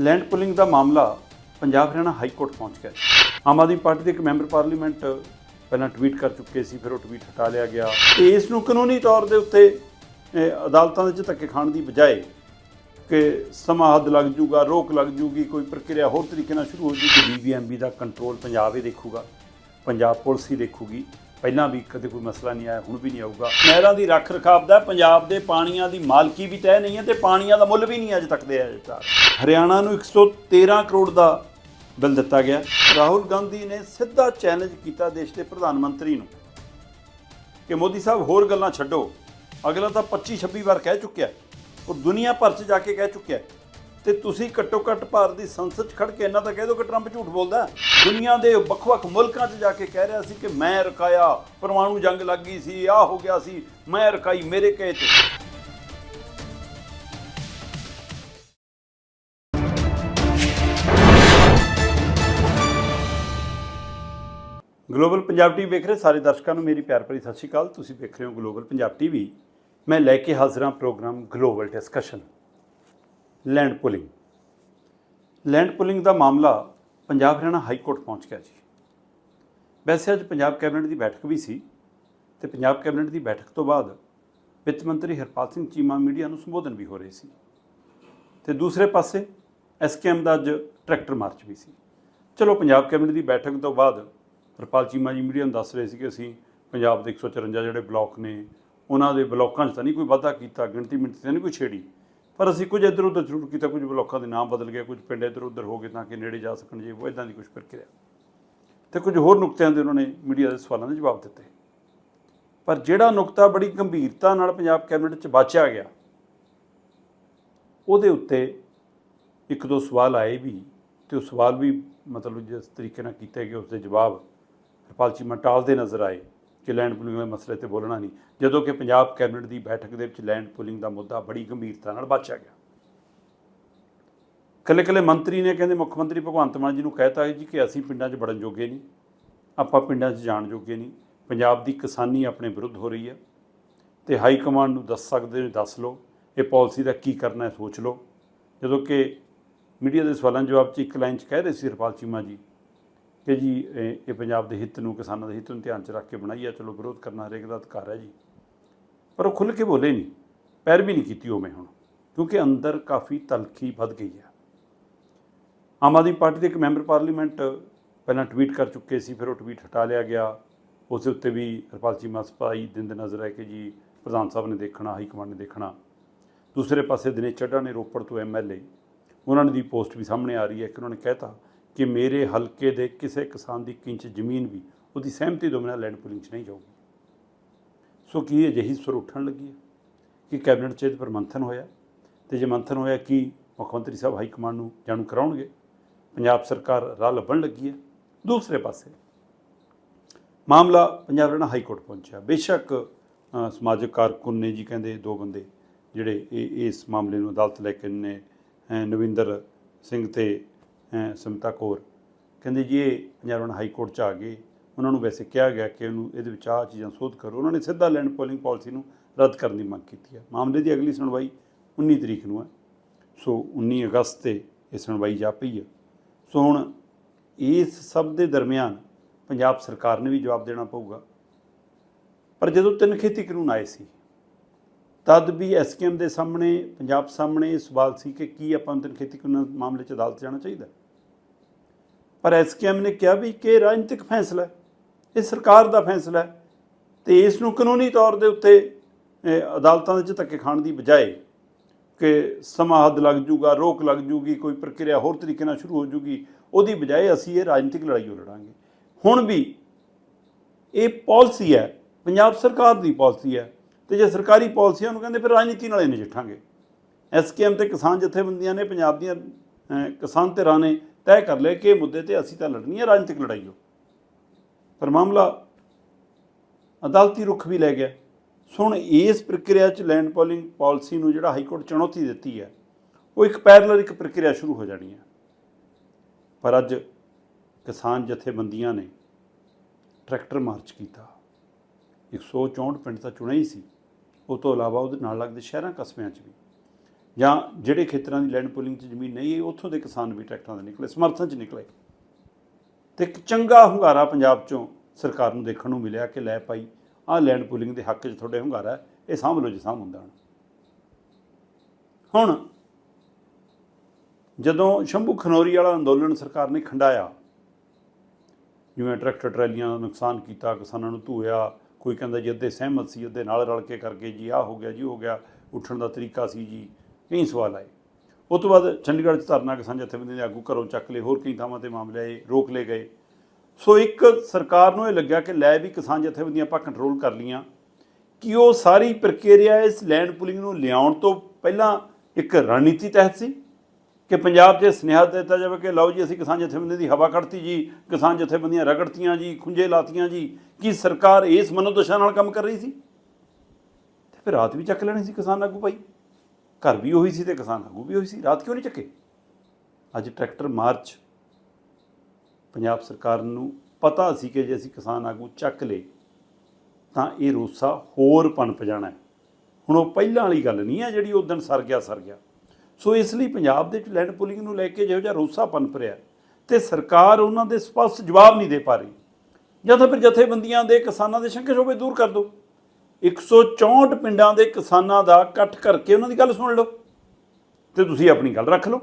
Land pooling ਦਾ ਮਾਮਲਾ Punjab Haryana high court ਪਹੁੰਚ ਗਿਆ ਆਮ ਆਦਮੀ ਪਾਰਟੀ ਦੇ ਇੱਕ ਮੈਂਬਰ ਪਾਰਲੀਮੈਂਟ ਪਹਿਲਾਂ ਟਵੀਟ ਕਰ ਚੁੱਕੇ ਸੀ, ਫਿਰ ਉਹ ਟਵੀਟ ਹਟਾ ਲਿਆ ਗਿਆ। ਤੇ ਇਸ ਨੂੰ ਕਾਨੂੰਨੀ ਤੌਰ ਦੇ ਉੱਤੇ ਅਦਾਲਤਾਂ ਦੇ ਵਿੱਚ ਧੱਕੇ ਖਾਣ ਦੀ ਬਜਾਏ ਕਿ ਸਮਾਂ ਹੱਦ ਲੱਗ ਜੂਗਾ, ਰੋਕ ਲੱਗ ਜੂਗੀ, ਕੋਈ ਪ੍ਰਕਿਰਿਆ ਹੋਰ ਤਰੀਕੇ ਨਾਲ ਸ਼ੁਰੂ ਹੋ ਜੂਗੀ ਬੀਬੀਐਮਬੀ ਦਾ ਕੰਟਰੋਲ ਪੰਜਾਬ ਹੀ ਦੇਖੂਗਾ, ਪੰਜਾਬ ਪੁਲਿਸ ਹੀ ਦੇਖੂਗੀ। ਪਹਿਲਾਂ ਵੀ ਕਦੇ ਕੋਈ ਮਸਲਾ ਨਹੀਂ ਆਇਆ, ਹੁਣ ਵੀ ਨਹੀਂ ਆਊਗਾ। ਨਹਿਰਾਂ ਦੀ ਰੱਖ ਰਖਾਵ ਦਾ ਪੰਜਾਬ ਦੇ ਪਾਣੀਆਂ ਦੀ ਮਾਲਕੀ ਵੀ ਤੈਅ ਨਹੀਂ ਹੈ ਤੇ ਪਾਣੀਆਂ ਦਾ ਮੁੱਲ ਵੀ ਨਹੀਂ ਅਜੇ ਤੱਕ ਦੇ ਅਜੇ ਤੱਕ ਹਰਿਆਣਾ ਨੂੰ 113 ਕਰੋੜ ਦਾ ਬਿੱਲ ਦਿੱਤਾ ਗਿਆ। ਰਾਹੁਲ ਗਾਂਧੀ ਨੇ ਸਿੱਧਾ ਚੈਲੰਜ ਕੀਤਾ ਦੇਸ਼ ਦੇ ਪ੍ਰਧਾਨ ਮੰਤਰੀ ਨੂੰ ਕਿ ਮੋਦੀ ਸਾਹਿਬ ਹੋਰ ਗੱਲਾਂ ਛੱਡੋ। ਅਗਲਾ ਤਾਂ 25 26 ਵਾਰ ਕਹਿ ਚੁੱਕਿਆ ਉਹ ਦੁਨੀਆ ਭਰ 'ਚ ਜਾ ਕੇ ਕਹਿ ਚੁੱਕਿਆ ਤੇ ਤੁਸੀਂ ਘੱਟੋ ਘੱਟ ਭਾਰਤ ਦੀ ਸੰਸਦ 'ਚ ਖੜ ਕੇ ਇੰਨਾ ਤਾਂ ਕਹਿ ਦਿਓ ਕਿ ਟਰੰਪ ਝੂਠ ਬੋਲਦਾ ਦੁਨੀਆ ਦੇ ਵੱਖ-ਵੱਖ ਮੁਲਕਾਂ 'ਚ ਜਾ ਕੇ ਕਹਿ ਰਿਹਾ ਸੀ ਕਿ ਮੈਂ ਰਕਾਇਆ, ਪਰਮਾਣੂ ਜੰਗ ਲੱਗ ਗਈ ਸੀ, ਆਹ ਹੋ ਗਿਆ ਸੀ, ਮੈਂ ਰਕਾਈ ਮੇਰੇ ਕਹੇ ਤੇ। ਗਲੋਬਲ ਪੰਜਾਬ ਟੀਵੀ ਵੇਖ ਰਹੇ ਸਾਰੇ ਦਰਸ਼ਕਾਂ ਨੂੰ ਮੇਰੀ ਪਿਆਰ ਭਰੀ ਸਤਿ ਸ਼੍ਰੀ ਅਕਾਲ। ਤੁਸੀਂ ਵੇਖ ਰਹੇ ਹੋ ਗਲੋਬਲ ਪੰਜਾਬ ਟੀਵੀ ਮੈਂ ਲੈ ਕੇ ਹਾਜ਼ਰ ਹਾਂ programme global discussion land pooling. Land pooling ਦਾ ਮਾਮਲਾ ਪੰਜਾਬ ਹਰਿਆਣਾ ਹਾਈ ਕੋਰਟ ਪਹੁੰਚ ਗਿਆ ਜੀ। ਵੈਸੇ ਅੱਜ ਪੰਜਾਬ ਕੈਬਨਿਟ ਦੀ ਬੈਠਕ ਵੀ ਸੀ ਤੇ ਪੰਜਾਬ ਕੈਬਨਿਟ ਦੀ ਬੈਠਕ ਤੋਂ ਬਾਅਦ ਵਿੱਤ ਮੰਤਰੀ ਹਰਪਾਲ ਸਿੰਘ ਚੀਮਾ ਮੀਡੀਆ ਨੂੰ ਸੰਬੋਧਨ ਵੀ ਹੋ ਰਹੇ ਸੀ। ਤੇ ਦੂਸਰੇ ਪਾਸੇ ਐਸਕੇਐਮ ਦਾ ਅੱਜ ਟਰੈਕਟਰ ਮਾਰਚ ਵੀ ਸੀ। ਚਲੋ ਪੰਜਾਬ ਕੈਬਨਿਟ ਦੀ ਬੈਠਕ ਤੋਂ ਬਾਅਦ ਹਰਪਾਲ ਚੀਮਾ ਜੀ ਮੀਡੀਆ ਨੂੰ ਦੱਸ ਰਹੇ ਸੀ ਕਿ ਅਸੀਂ ਪੰਜਾਬ ਦੇ 154 ਜਿਹੜੇ ਬਲਾਕ ਨੇ, ਉਹਨਾਂ ਦੇ ਬਲਾਕਾਂ 'ਚ ਤਾਂ ਨਹੀਂ ਕੋਈ ਵਾਧਾ ਕੀਤਾ ਗਿਣਤੀ ਮਿੰਟੀ ਤਾਂ ਨਹੀਂ ਕੋਈ ਛੇੜੀ। ਪਰ ਅਸੀਂ ਕੁਝ ਇੱਧਰ ਉੱਧਰ ਜ਼ਰੂਰ ਕੀਤਾ, ਕੁਝ ਬਲਾਕਾਂ ਦੇ ਨਾਮ ਬਦਲ ਗਏ, ਕੁਝ ਪਿੰਡ ਇੱਧਰ ਉੱਧਰ ਹੋ ਗਏ ਤਾਂ ਕਿ ਨੇੜੇ ਜਾ ਸਕਣ ਜੀ, ਉਹ ਇਦਾਂ ਦੀ ਕੁਝ ਪ੍ਰਕਿਰਿਆ। ਤੇ ਕੁਝ ਹੋਰ ਨੁਕਤਿਆਂ ਦੇ ਉਹਨਾਂ ਨੇ ਮੀਡੀਆ ਦੇ ਸਵਾਲਾਂ ਦੇ ਜਵਾਬ ਦਿੱਤੇ। ਪਰ ਜਿਹੜਾ ਨੁਕਤਾ ਬੜੀ ਗੰਭੀਰਤਾ ਨਾਲ ਪੰਜਾਬ ਕੈਬਨਿਟ 'ਚ ਬਾਚਿਆ ਗਿਆ, ਉਹਦੇ ਉੱਤੇ ਇੱਕ ਦੋ ਸਵਾਲ ਆਏ ਵੀ, ਤੇ ਉਹ ਸਵਾਲ ਵੀ ਮਤਲਬ ਜਿਸ ਤਰੀਕੇ ਨਾਲ ਕੀਤੇ ਗਏ ਉਸ ਦੇ ਜਵਾਬ ਹਰਪਾਲ ਚੀਮਾ ਟਾਲ ਦੇ ਨਜ਼ਰ ਆਏ। ਕਿ ਲੈਂਡ ਪੁਲਿੰਗ ਦੇ ਮਸਲੇ ਤੇ ਬੋਲਣਾ ਨਹੀਂ। ਜਦੋਂ ਕਿ ਪੰਜਾਬ ਕੈਬਨਿਟ ਦੀ ਬੈਠਕ ਦੇ ਵਿੱਚ ਲੈਂਡ ਪੁਲਿੰਗ ਦਾ ਮੁੱਦਾ ਬੜੀ ਗੰਭੀਰਤਾ ਨਾਲ ਬਾਚਿਆ ਗਿਆ। ਕੱਲੇ ਕੱਲੇ ਮੰਤਰੀ ਨੇ ਕਹਿੰਦੇ, ਮੁੱਖ ਮੰਤਰੀ ਭਗਵੰਤ ਮਾਨ ਜੀ ਨੂੰ ਕਹਿਤਾ ਜੀ ਕਿ ਅਸੀਂ ਪਿੰਡਾਂ 'ਚ ਵੜਨ ਜੋਗੇ ਨਹੀਂ। ਆਪਾਂ ਪਿੰਡਾਂ 'ਚ ਜਾਣ ਜੋਗੇ ਨਹੀਂ। ਪੰਜਾਬ ਦੀ ਕਿਸਾਨੀ ਆਪਣੇ ਵਿਰੁੱਧ ਹੋ ਰਹੀ ਹੈ। ਤੇ ਹਾਈ ਕਮਾਂਡ ਨੂੰ ਦੱਸ ਸਕਦੇ ਨੇ ਦੱਸ ਲਓ। ਇਹ ਪਾਲਿਸੀ ਦਾ ਕੀ ਕਰਨਾ ਹੈ, ਸੋਚ ਲਓ। ਜਦੋਂ ਕਿ ਮੀਡੀਆ ਦੇ ਸਵਾਲਾਂ ਦੇ ਜਵਾਬ 'ਚ ਇੱਕ ਲਾਈਨ 'ਚ ਕਹਿ ਰਹੇ ਸੀ ਹਰਪਾਲ ਚੀਮਾ ਜੀ ਕਿ ਜੀ, ਇਹ ਇਹ ਪੰਜਾਬ ਦੇ ਹਿੱਤ ਨੂੰ, ਕਿਸਾਨਾਂ ਦੇ ਹਿੱਤ ਨੂੰ ਧਿਆਨ 'ਚ ਰੱਖ ਕੇ ਬਣਾਈ ਹੈ ਚਲੋ ਵਿਰੋਧ ਕਰਨਾ ਹਰੇਕ ਦਾ ਅਧਿਕਾਰ ਹੈ ਜੀ। ਪਰ ਉਹ ਖੁੱਲ੍ਹ ਕੇ ਬੋਲੇ ਨਹੀਂ। ਪੈਰ ਵੀ ਨਹੀਂ ਕੀਤੀ ਉਹ ਮੈਂ ਹੁਣ, ਕਿਉਂਕਿ ਅੰਦਰ ਕਾਫੀ ਤਲਖੀ ਵੱਧ ਗਈ ਹੈ ਆਮ ਆਦਮੀ ਪਾਰਟੀ ਦੇ ਇੱਕ ਮੈਂਬਰ ਪਾਰਲੀਮੈਂਟ ਪਹਿਲਾਂ ਟਵੀਟ ਕਰ ਚੁੱਕੇ ਸੀ, ਫਿਰ ਉਹ ਟਵੀਟ ਹਟਾ ਲਿਆ ਗਿਆ। ਉਸ ਦੇ ਉੱਤੇ ਵੀ ਹਰਪਾਲ ਚੀਮਾ ਸਪਾਈ ਦਿੰਦੇ ਨਜ਼ਰ ਆਏ ਕਿ ਜੀ, ਪ੍ਰਧਾਨ ਸਾਹਿਬ ਨੇ ਦੇਖਣਾ, ਹਾਈ ਕਮਾਂਡ ਨੇ ਦੇਖਣਾ। ਦੂਸਰੇ ਪਾਸੇ ਦਿਨੇ ਚੱਡਾ ਨੇ ਰੋਪੜ ਤੋਂ ਐਮਐਲਏ ਉਹਨਾਂ ਦੀ ਪੋਸਟ ਵੀ ਸਾਹਮਣੇ ਆ ਰਹੀ ਹੈ ਕਿ ਉਹਨਾਂ ਨੇ ਕਹਿਤਾ ਕਿ ਮੇਰੇ ਹਲਕੇ ਦੇ ਕਿਸੇ ਕਿਸਾਨ ਦੀ ਕਿੰਚ ਜ਼ਮੀਨ ਵੀ ਉਹਦੀ ਸਹਿਮਤੀ ਤੋਂ ਬਿਨਾਂ ਲੈਂਡ ਪੁਲਿੰਗ 'ਚ ਨਹੀਂ ਜਾਊਗੀ। ਸੋ ਕੀ ਅਜਿਹੀ ਸੁਰ ਉੱਠਣ ਲੱਗੀ ਹੈ ਕਿ ਕੈਬਨਿਟ 'ਚ ਇਹਦੇ ਪਰ ਮੰਥਨ ਹੋਇਆ ਤੇ ਜੇ ਮੰਥਨ ਹੋਇਆ ਕਿ ਮੁੱਖ ਮੰਤਰੀ ਸਾਹਿਬ ਹਾਈ ਕਮਾਂਡ ਨੂੰ ਜਾਣੂ ਕਰਾਉਣਗੇ, ਪੰਜਾਬ ਸਰਕਾਰ ਰਾਹ ਲੱਭਣ ਲੱਗੀ ਹੈ। ਦੂਸਰੇ ਪਾਸੇ ਮਾਮਲਾ ਪੰਜਾਬ ਹਰਿਆਣਾ ਹਾਈ ਕੋਰਟ ਪਹੁੰਚਿਆ। ਬੇਸ਼ੱਕ ਸਮਾਜਿਕ ਕਾਰਕੁਨ ਨੇ ਜੀ ਕਹਿੰਦੇ ਦੋ ਬੰਦੇ ਜਿਹੜੇ ਇਹ ਇਸ ਮਾਮਲੇ ਨੂੰ ਅਦਾਲਤ ਲੈ ਕੇ ਨੇ ਨਵਿੰਦਰ ਸਿੰਘ ਤੇ ਸਮਤਾ ਕੌਰ। ਕਹਿੰਦੇ ਜੀ, ਇਹ ਪੰਜਾਬ ਹਾਈ ਕੋਰਟ ਚ ਆ ਗਏ। ਉਹਨਾਂ ਨੂੰ ਵੈਸੇ ਕਿਹਾ ਗਿਆ ਕਿ ਉਹਨੂੰ ਇਹਦੇ ਵਿੱਚ ਆਹ ਚੀਜ਼ਾਂ ਸੋਧ ਕਰੋ। ਉਹਨਾਂ ਨੇ ਸਿੱਧਾ ਲੈਂਡ ਪੋਲਿੰਗ ਪਾਲਿਸੀ ਨੂੰ ਰੱਦ ਕਰਨ ਦੀ ਮੰਗ ਕੀਤੀ ਹੈ ਮਾਮਲੇ ਦੀ ਅਗਲੀ ਸੁਣਵਾਈ 19 ਤਰੀਕ ਨੂੰ ਹੈ ਸੋ 19 ਅਗਸਤ ਤੇ ਇਹ ਸੁਣਵਾਈ ਜਾ ਪਈ ਹੈ ਸੋ ਹੁਣ ਇਸ ਸਭ ਦੇ ਦਰਮਿਆਨ ਪੰਜਾਬ ਸਰਕਾਰ ਨੇ ਵੀ ਜਵਾਬ ਦੇਣਾ ਪਊਗਾ। ਪਰ ਜਦੋਂ ਤਿੰਨ ਖੇਤੀ ਕਾਨੂੰਨ ਆਏ ਸੀ, ਤਦ ਵੀ ਐਸਕੇਐਮ ਦੇ ਸਾਹਮਣੇ, ਪੰਜਾਬ ਸਾਹਮਣੇ ਇਹ ਸਵਾਲ ਸੀ ਕਿ ਕੀ ਆਪਾਂ ਤਿੰਨ ਖੇਤੀ ਕਾਨੂੰਨ ਮਾਮਲੇ 'ਚ ਅਦਾਲਤ ਜਾਣਾ ਚਾਹੀਦਾ? ਪਰ ਐਸਕੇਐਮ ਨੇ ਕਿਹਾ ਵੀ ਕਿ ਰਾਜਨੀਤਿਕ ਫੈਸਲਾ ਹੈ, ਇਹ ਸਰਕਾਰ ਦਾ ਫੈਸਲਾ ਹੈ ਤੇ ਇਸ ਨੂੰ ਕਾਨੂੰਨੀ ਤੌਰ ਦੇ ਉੱਤੇ ਅਦਾਲਤਾਂ ਦੇ ਵਿੱਚ ਧੱਕੇ ਖਾਣ ਦੀ ਬਜਾਏ ਕਿ ਸਮਾਂ ਹੱਦ ਲੱਗ ਜੂਗਾ, ਰੋਕ ਲੱਗ ਜੂਗੀ, ਕੋਈ ਪ੍ਰਕਿਰਿਆ ਹੋਰ ਤਰੀਕੇ ਨਾਲ ਸ਼ੁਰੂ ਹੋ ਜੂਗੀ, ਉਹਦੀ ਬਜਾਏ ਅਸੀਂ ਇਹ ਰਾਜਨੀਤਿਕ ਲੜਾਈ ਹੋ ਲੜਾਂਗੇ। ਹੁਣ ਵੀ ਇਹ ਪਾਲਿਸੀ ਹੈ, ਪੰਜਾਬ ਸਰਕਾਰ ਦੀ ਪਾਲਿਸੀ ਹੈ ਤੇ ਜੇ ਸਰਕਾਰੀ ਪਾਲਿਸੀ ਉਹਨੂੰ ਕਹਿੰਦੇ ਫਿਰ ਰਾਜਨੀਤੀ ਨਾਲ ਹੀ ਨਜਿੱਠਾਂਗੇ। ਐਸਕੇਐਮ ਤੇ ਕਿਸਾਨ ਜਥੇਬੰਦੀਆਂ ਨੇ, ਪੰਜਾਬ ਦੀਆਂ ਕਿਸਾਨ ਧਿਰਾਂ ਨੇ ਤੈਅ ਕਰ ਲਿਆ ਕਿ ਮੁੱਦੇ ਤੇ ਅਸੀਂ ਤਾਂ ਲੜਨੀ ਹੈ ਰਾਜਨੀਤਿਕ ਲੜਾਈ ਹੋ। ਪਰ ਮਾਮਲਾ ਅਦਾਲਤੀ ਰੁਖ ਵੀ ਲੈ ਗਿਆ। ਸੋ ਹੁਣ ਇਸ ਪ੍ਰਕਿਰਿਆ 'ਚ ਲੈਂਡ ਪੋਲਿੰਗ ਪਾਲਿਸੀ ਨੂੰ ਜਿਹੜਾ ਹਾਈ ਕੋਰਟ ਚੁਣੌਤੀ ਦਿੱਤੀ ਹੈ, ਉਹ ਇੱਕ ਪੈਰਲਲ ਇੱਕ ਪ੍ਰਕਿਰਿਆ ਸ਼ੁਰੂ ਹੋ ਜਾਣੀ ਹੈ। ਪਰ ਅੱਜ ਕਿਸਾਨ ਜਥੇਬੰਦੀਆਂ ਨੇ ਟਰੈਕਟਰ ਮਾਰਚ ਕੀਤਾ। 164 ਪਿੰਡ ਤਾਂ ਚੁਣੇ ਹੀ ਸੀ। ਉਹ ਤੋਂ ਇਲਾਵਾ ਉਹਦੇ ਨਾਲ ਲੱਗਦੇ ਸ਼ਹਿਰਾਂ ਕਸਬਿਆਂ 'ਚ ਵੀ। ਜਾਂ ਜਿਹੜੇ ਖੇਤਰਾਂ ਦੀ ਲੈਂਡ ਪੂਲਿੰਗ 'ਚ ਜ਼ਮੀਨ ਨਹੀਂ ਹੈ ਉੱਥੋਂ ਦੇ ਕਿਸਾਨ ਵੀ ਟਰੈਕਟਰਾਂ ਦੇ ਨਿਕਲੇ, ਸਮਰਥਨ 'ਚ ਨਿਕਲੇ। ਤੇ ਇੱਕ ਚੰਗਾ ਹੁੰਗਾਰਾ ਪੰਜਾਬ 'ਚੋਂ ਸਰਕਾਰ ਨੂੰ ਦੇਖਣ ਨੂੰ ਮਿਲਿਆ ਕਿ ਲੈ ਭਾਈ, ਆਹ ਲੈਂਡ ਪੂਲਿੰਗ ਦੇ ਹੱਕ 'ਚ ਤੁਹਾਡੇ ਹੁੰਗਾਰਾ ਇਹ ਸਾਂਭ ਲਓ ਜੀ, ਸਾਂਭ ਹੁੰਦਾ ਹੁਣ। ਹੁਣ ਜਦੋਂ ਸ਼ੰਭੂ ਖਨੌਰੀ ਵਾਲਾ ਅੰਦੋਲਨ ਸਰਕਾਰ ਨੇ ਖੰਡਾਇਆ, ਜਿਵੇਂ ਟਰੈਕਟਰ ਟਰੈਲੀਆਂ ਦਾ ਨੁਕਸਾਨ ਕੀਤਾ, ਕਿਸਾਨਾਂ ਨੂੰ ਧੂਇਆ, ਕੋਈ ਕਹਿੰਦਾ ਜੀ ਅੱਧੇ ਸਹਿਮਤ ਸੀ, ਅੱਧੇ ਨਾਲ ਰਲ ਕੇ ਕਰਕੇ ਜੀ ਆਹ ਹੋ ਗਿਆ, ਜੀ ਹੋ ਗਿਆ, ਉੱਠਣ ਦਾ ਤਰੀਕਾ ਸੀ ਜੀ ਕਈ ਸਵਾਲ ਆਏ। ਉਸ ਤੋਂ ਬਾਅਦ ਚੰਡੀਗੜ੍ਹ 'ਚ ਧਰਨਾ ਕਿਸਾਨ ਜਥੇਬੰਦੀ ਦੇ ਆਗੂ ਘਰੋਂ ਚੱਕ ਲਏ, ਹੋਰ ਕਈ ਥਾਵਾਂ ਤੇ ਮਾਮਲੇ ਆਏ, ਰੋਕ ਲਏ ਗਏ। ਸੋ ਇੱਕ ਸਰਕਾਰ ਨੂੰ ਇਹ ਲੱਗਿਆ ਕਿ ਲੈ ਵੀ ਕਿਸਾਨ ਜਥੇਬੰਦੀਆਂ ਆਪਾਂ ਕੰਟਰੋਲ ਕਰ ਲੀਆਂ ਕਿ ਉਹ ਸਾਰੀ ਪ੍ਰਕਿਰਿਆ ਇਸ ਲੈਂਡ ਪੁਲਿੰਗ ਨੂੰ ਲਿਆਉਣ ਤੋਂ ਪਹਿਲਾਂ ਇੱਕ ਰਣਨੀਤੀ ਤਹਿਤ ਸੀ ਕਿ ਪੰਜਾਬ 'ਚ ਸੁਨੇਹਾ ਦਿੱਤਾ ਜਾਵੇ ਕਿ ਲਓ ਜੀ, ਅਸੀਂ ਕਿਸਾਨ ਜਥੇਬੰਦੀ ਦੀ ਹਵਾ ਕੱਢਤੀ ਜੀ, ਕਿਸਾਨ ਜਥੇਬੰਦੀਆਂ ਰਗੜਤੀਆਂ ਜੀ, ਖੁੰਝੇ ਲਾਤੀਆਂ ਜੀ, ਕੀ ਸਰਕਾਰ ਇਸ ਮਨੋਦਸ਼ਾ ਨਾਲ ਕੰਮ ਕਰ ਰਹੀ ਸੀ? ਤੇ ਫਿਰ ਰਾਤ ਵੀ ਚੱਕ ਲੈਣੀ ਸੀ ਕਿਸਾਨ ਆਗੂ ਭਾਈ। ਘਰ ਵੀ ਉਹੀ ਸੀ ਤੇ ਕਿਸਾਨ ਆਗੂ ਵੀ ਉਹੀ ਸੀ। ਰਾਤ ਕਿਉਂ ਨਹੀਂ ਚੱਕੇ? ਅੱਜ ਟਰੈਕਟਰ ਮਾਰਚ। ਪੰਜਾਬ ਸਰਕਾਰ ਨੂੰ ਪਤਾ ਸੀ ਕਿ ਜੇ ਅਸੀਂ ਕਿਸਾਨ ਆਗੂ ਚੱਕ ਲਏ ਤਾਂ ਇਹ ਰੋਸਾ ਹੋਰ ਪਨਪ ਜਾਣਾ ਹੁਣ ਉਹ ਪਹਿਲਾਂ ਵਾਲੀ ਗੱਲ ਨਹੀਂ ਹੈ ਜਿਹੜੀ ਉਦੋਂ ਸਰ ਗਿਆ ਸਰ ਗਿਆ। ਸੋ ਇਸ ਲਈ ਪੰਜਾਬ ਦੇ ਵਿੱਚ ਲੈਂਡ ਪੁਲਿੰਗ ਨੂੰ ਲੈ ਕੇ ਜਿਹੋ ਜਿਹਾ ਰੋਸਾ ਪਨਪ ਰਿਹਾ ਤੇ ਸਰਕਾਰ ਉਹਨਾਂ ਦੇ ਸਪਸ਼ਟ ਜਵਾਬ ਨਹੀਂ ਦੇ ਪਾ ਰਹੀ। ਜਾਂ ਤਾਂ ਫਿਰ ਜਥੇਬੰਦੀਆਂ ਦੇ ਕਿਸਾਨਾਂ ਦੇ ਸ਼ੰਕੇ ਸ਼ੋਭੇ ਦੂਰ ਕਰ ਦਿਓ। 164 ਪਿੰਡਾਂ ਦੇ ਕਿਸਾਨਾਂ ਦਾ ਇਕੱਠ ਕਰਕੇ ਉਹਨਾਂ ਦੀ ਗੱਲ ਸੁਣ ਲਓ ਤੇ ਤੁਸੀਂ ਆਪਣੀ ਗੱਲ ਰੱਖ ਲਓ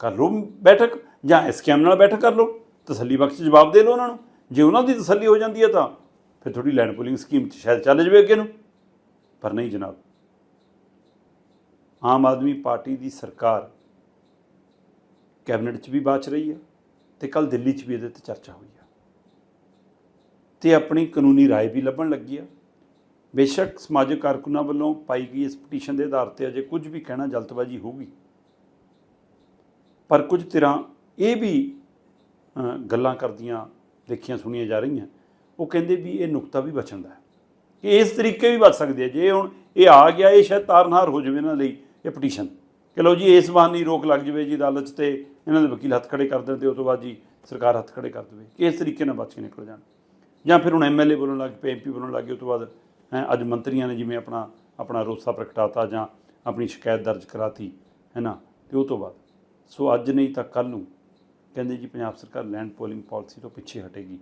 ਕਰ ਲਓ ਬੈਠਕ ਜਾਂ ਐਸਕੇਐਮ ਨਾਲ ਬੈਠਕ ਕਰ ਲਓ ਤਸੱਲੀ ਬਖਸ਼ ਜਵਾਬ ਦੇ ਲਓ ਉਹਨਾਂ ਨੂੰ ਜੇ ਉਹਨਾਂ ਦੀ ਤਸੱਲੀ ਹੋ ਜਾਂਦੀ ਹੈ ਤਾਂ ਫਿਰ ਥੋੜੀ ਲੈਂਡ ਪੁਲਿੰਗ ਸਕੀਮ 'ਚ ਸ਼ਾਇਦ ਚੱਲ ਜਾਵੇ ਅੱਗੇ ਨੂੰ ਪਰ ਨਹੀਂ ਜਨਾਬ ਆਮ ਆਦਮੀ ਪਾਰਟੀ ਦੀ ਸਰਕਾਰ ਕੈਬਨਿਟ 'ਚ ਵੀ ਬਾਚ ਰਹੀ ਹੈ ਤੇ ਕੱਲ ਦਿੱਲੀ 'ਚ ਵੀ ਇਹਦੇ ਤੇ ਚਰਚਾ ਹੋਈ ਹੈ ਤੇ ਆਪਣੀ ਕਾਨੂੰਨੀ رائے ਵੀ ਲੱਭਣ ਲੱਗੀ ਆ ਬੇਸ਼ੱਕ ਸਮਾਜਿਕ ਕਾਰਕੁਨਾਂ ਵੱਲੋਂ ਪਾਈ ਗਈ ਇਸ ਪਟੀਸ਼ਨ ਦੇ ਆਧਾਰ ਤੇ ਅਜੇ ਕੁਝ ਵੀ ਕਹਿਣਾ ਜਲਦਬਾਜ਼ੀ ਹੋਊਗੀ। ਪਰ ਕੁਝ ਧਿਰਾਂ ਇਹ ਵੀ ਗੱਲਾਂ ਕਰਦੀਆਂ, ਦੇਖੀਆਂ, ਸੁਣੀਆਂ ਜਾ ਰਹੀਆਂ। ਉਹ ਕਹਿੰਦੇ ਵੀ ਇਹ ਨੁਕਤਾ ਵੀ ਬਚਣ ਦਾ ਹੈ। ਕਿ ਇਸ ਤਰੀਕੇ ਵੀ ਬਚ ਸਕਦੇ ਆ ਜੇ ਹੁਣ ਇਹ ਆ ਗਿਆ, ਇਹ ਸ਼ਾਇਦ ਤਾਰਨਹਾਰ ਹੋ ਜਾਵੇ ਇਹਨਾਂ ਲਈ ਇਹ ਪਟੀਸ਼ਨ। ਕਿ ਲਓ ਜੀ, ਇਸ ਬਹਾਨੇ ਹੀ ਰੋਕ ਲੱਗ ਜਾਵੇ ਜੀ ਅਦਾਲਤ 'ਚ ਤੇ ਇਹਨਾਂ ਦੇ ਵਕੀਲ ਹੱਥ ਖੜੇ ਕਰ ਦੇਣ ਤੇ ਉਸ ਤੋਂ ਬਾਅਦ ਜੀ ਸਰਕਾਰ ਹੱਥ ਖੜੇ ਕਰ ਦੇਵੇ। ਕਿ ਇਸ ਤਰੀਕੇ ਨਾਲ ਬਚ ਕੇ ਨਿਕਲ ਜਾਣ। ਜਾਂ ਫਿਰ ਹੁਣ ਐਮਐਲਏ ਬੋਲਣ ਲੱਗ ਪਏ ਐਮਪੀ ਬੋਲਣ ਲੱਗ ਗਏ ਉਸ ਤੋਂ ਬਾਅਦ ਹੈਂ, ਅੱਜ ਮੰਤਰੀਆਂ ਨੇ ਜਿਵੇਂ ਆਪਣਾ ਆਪਣਾ ਰੋਸਾ ਪ੍ਰਗਟਾਤਾ ਜਾਂ ਆਪਣੀ ਸ਼ਿਕਾਇਤ ਦਰਜ ਕਰਾਤੀ ਹੈ ਨਾ ਤੇ ਉਹ ਤੋਂ ਬਾਅਦ। ਸੋ ਅੱਜ ਨਹੀਂ ਤਾਂ ਕੱਲ ਨੂੰ, ਕਹਿੰਦੇ ਜੀ ਪੰਜਾਬ ਸਰਕਾਰ ਲੈਂਡ ਪੋਲਿੰਗ ਪਾਲਿਸੀ ਤੋਂ ਪਿੱਛੇ ਹਟੇਗੀ।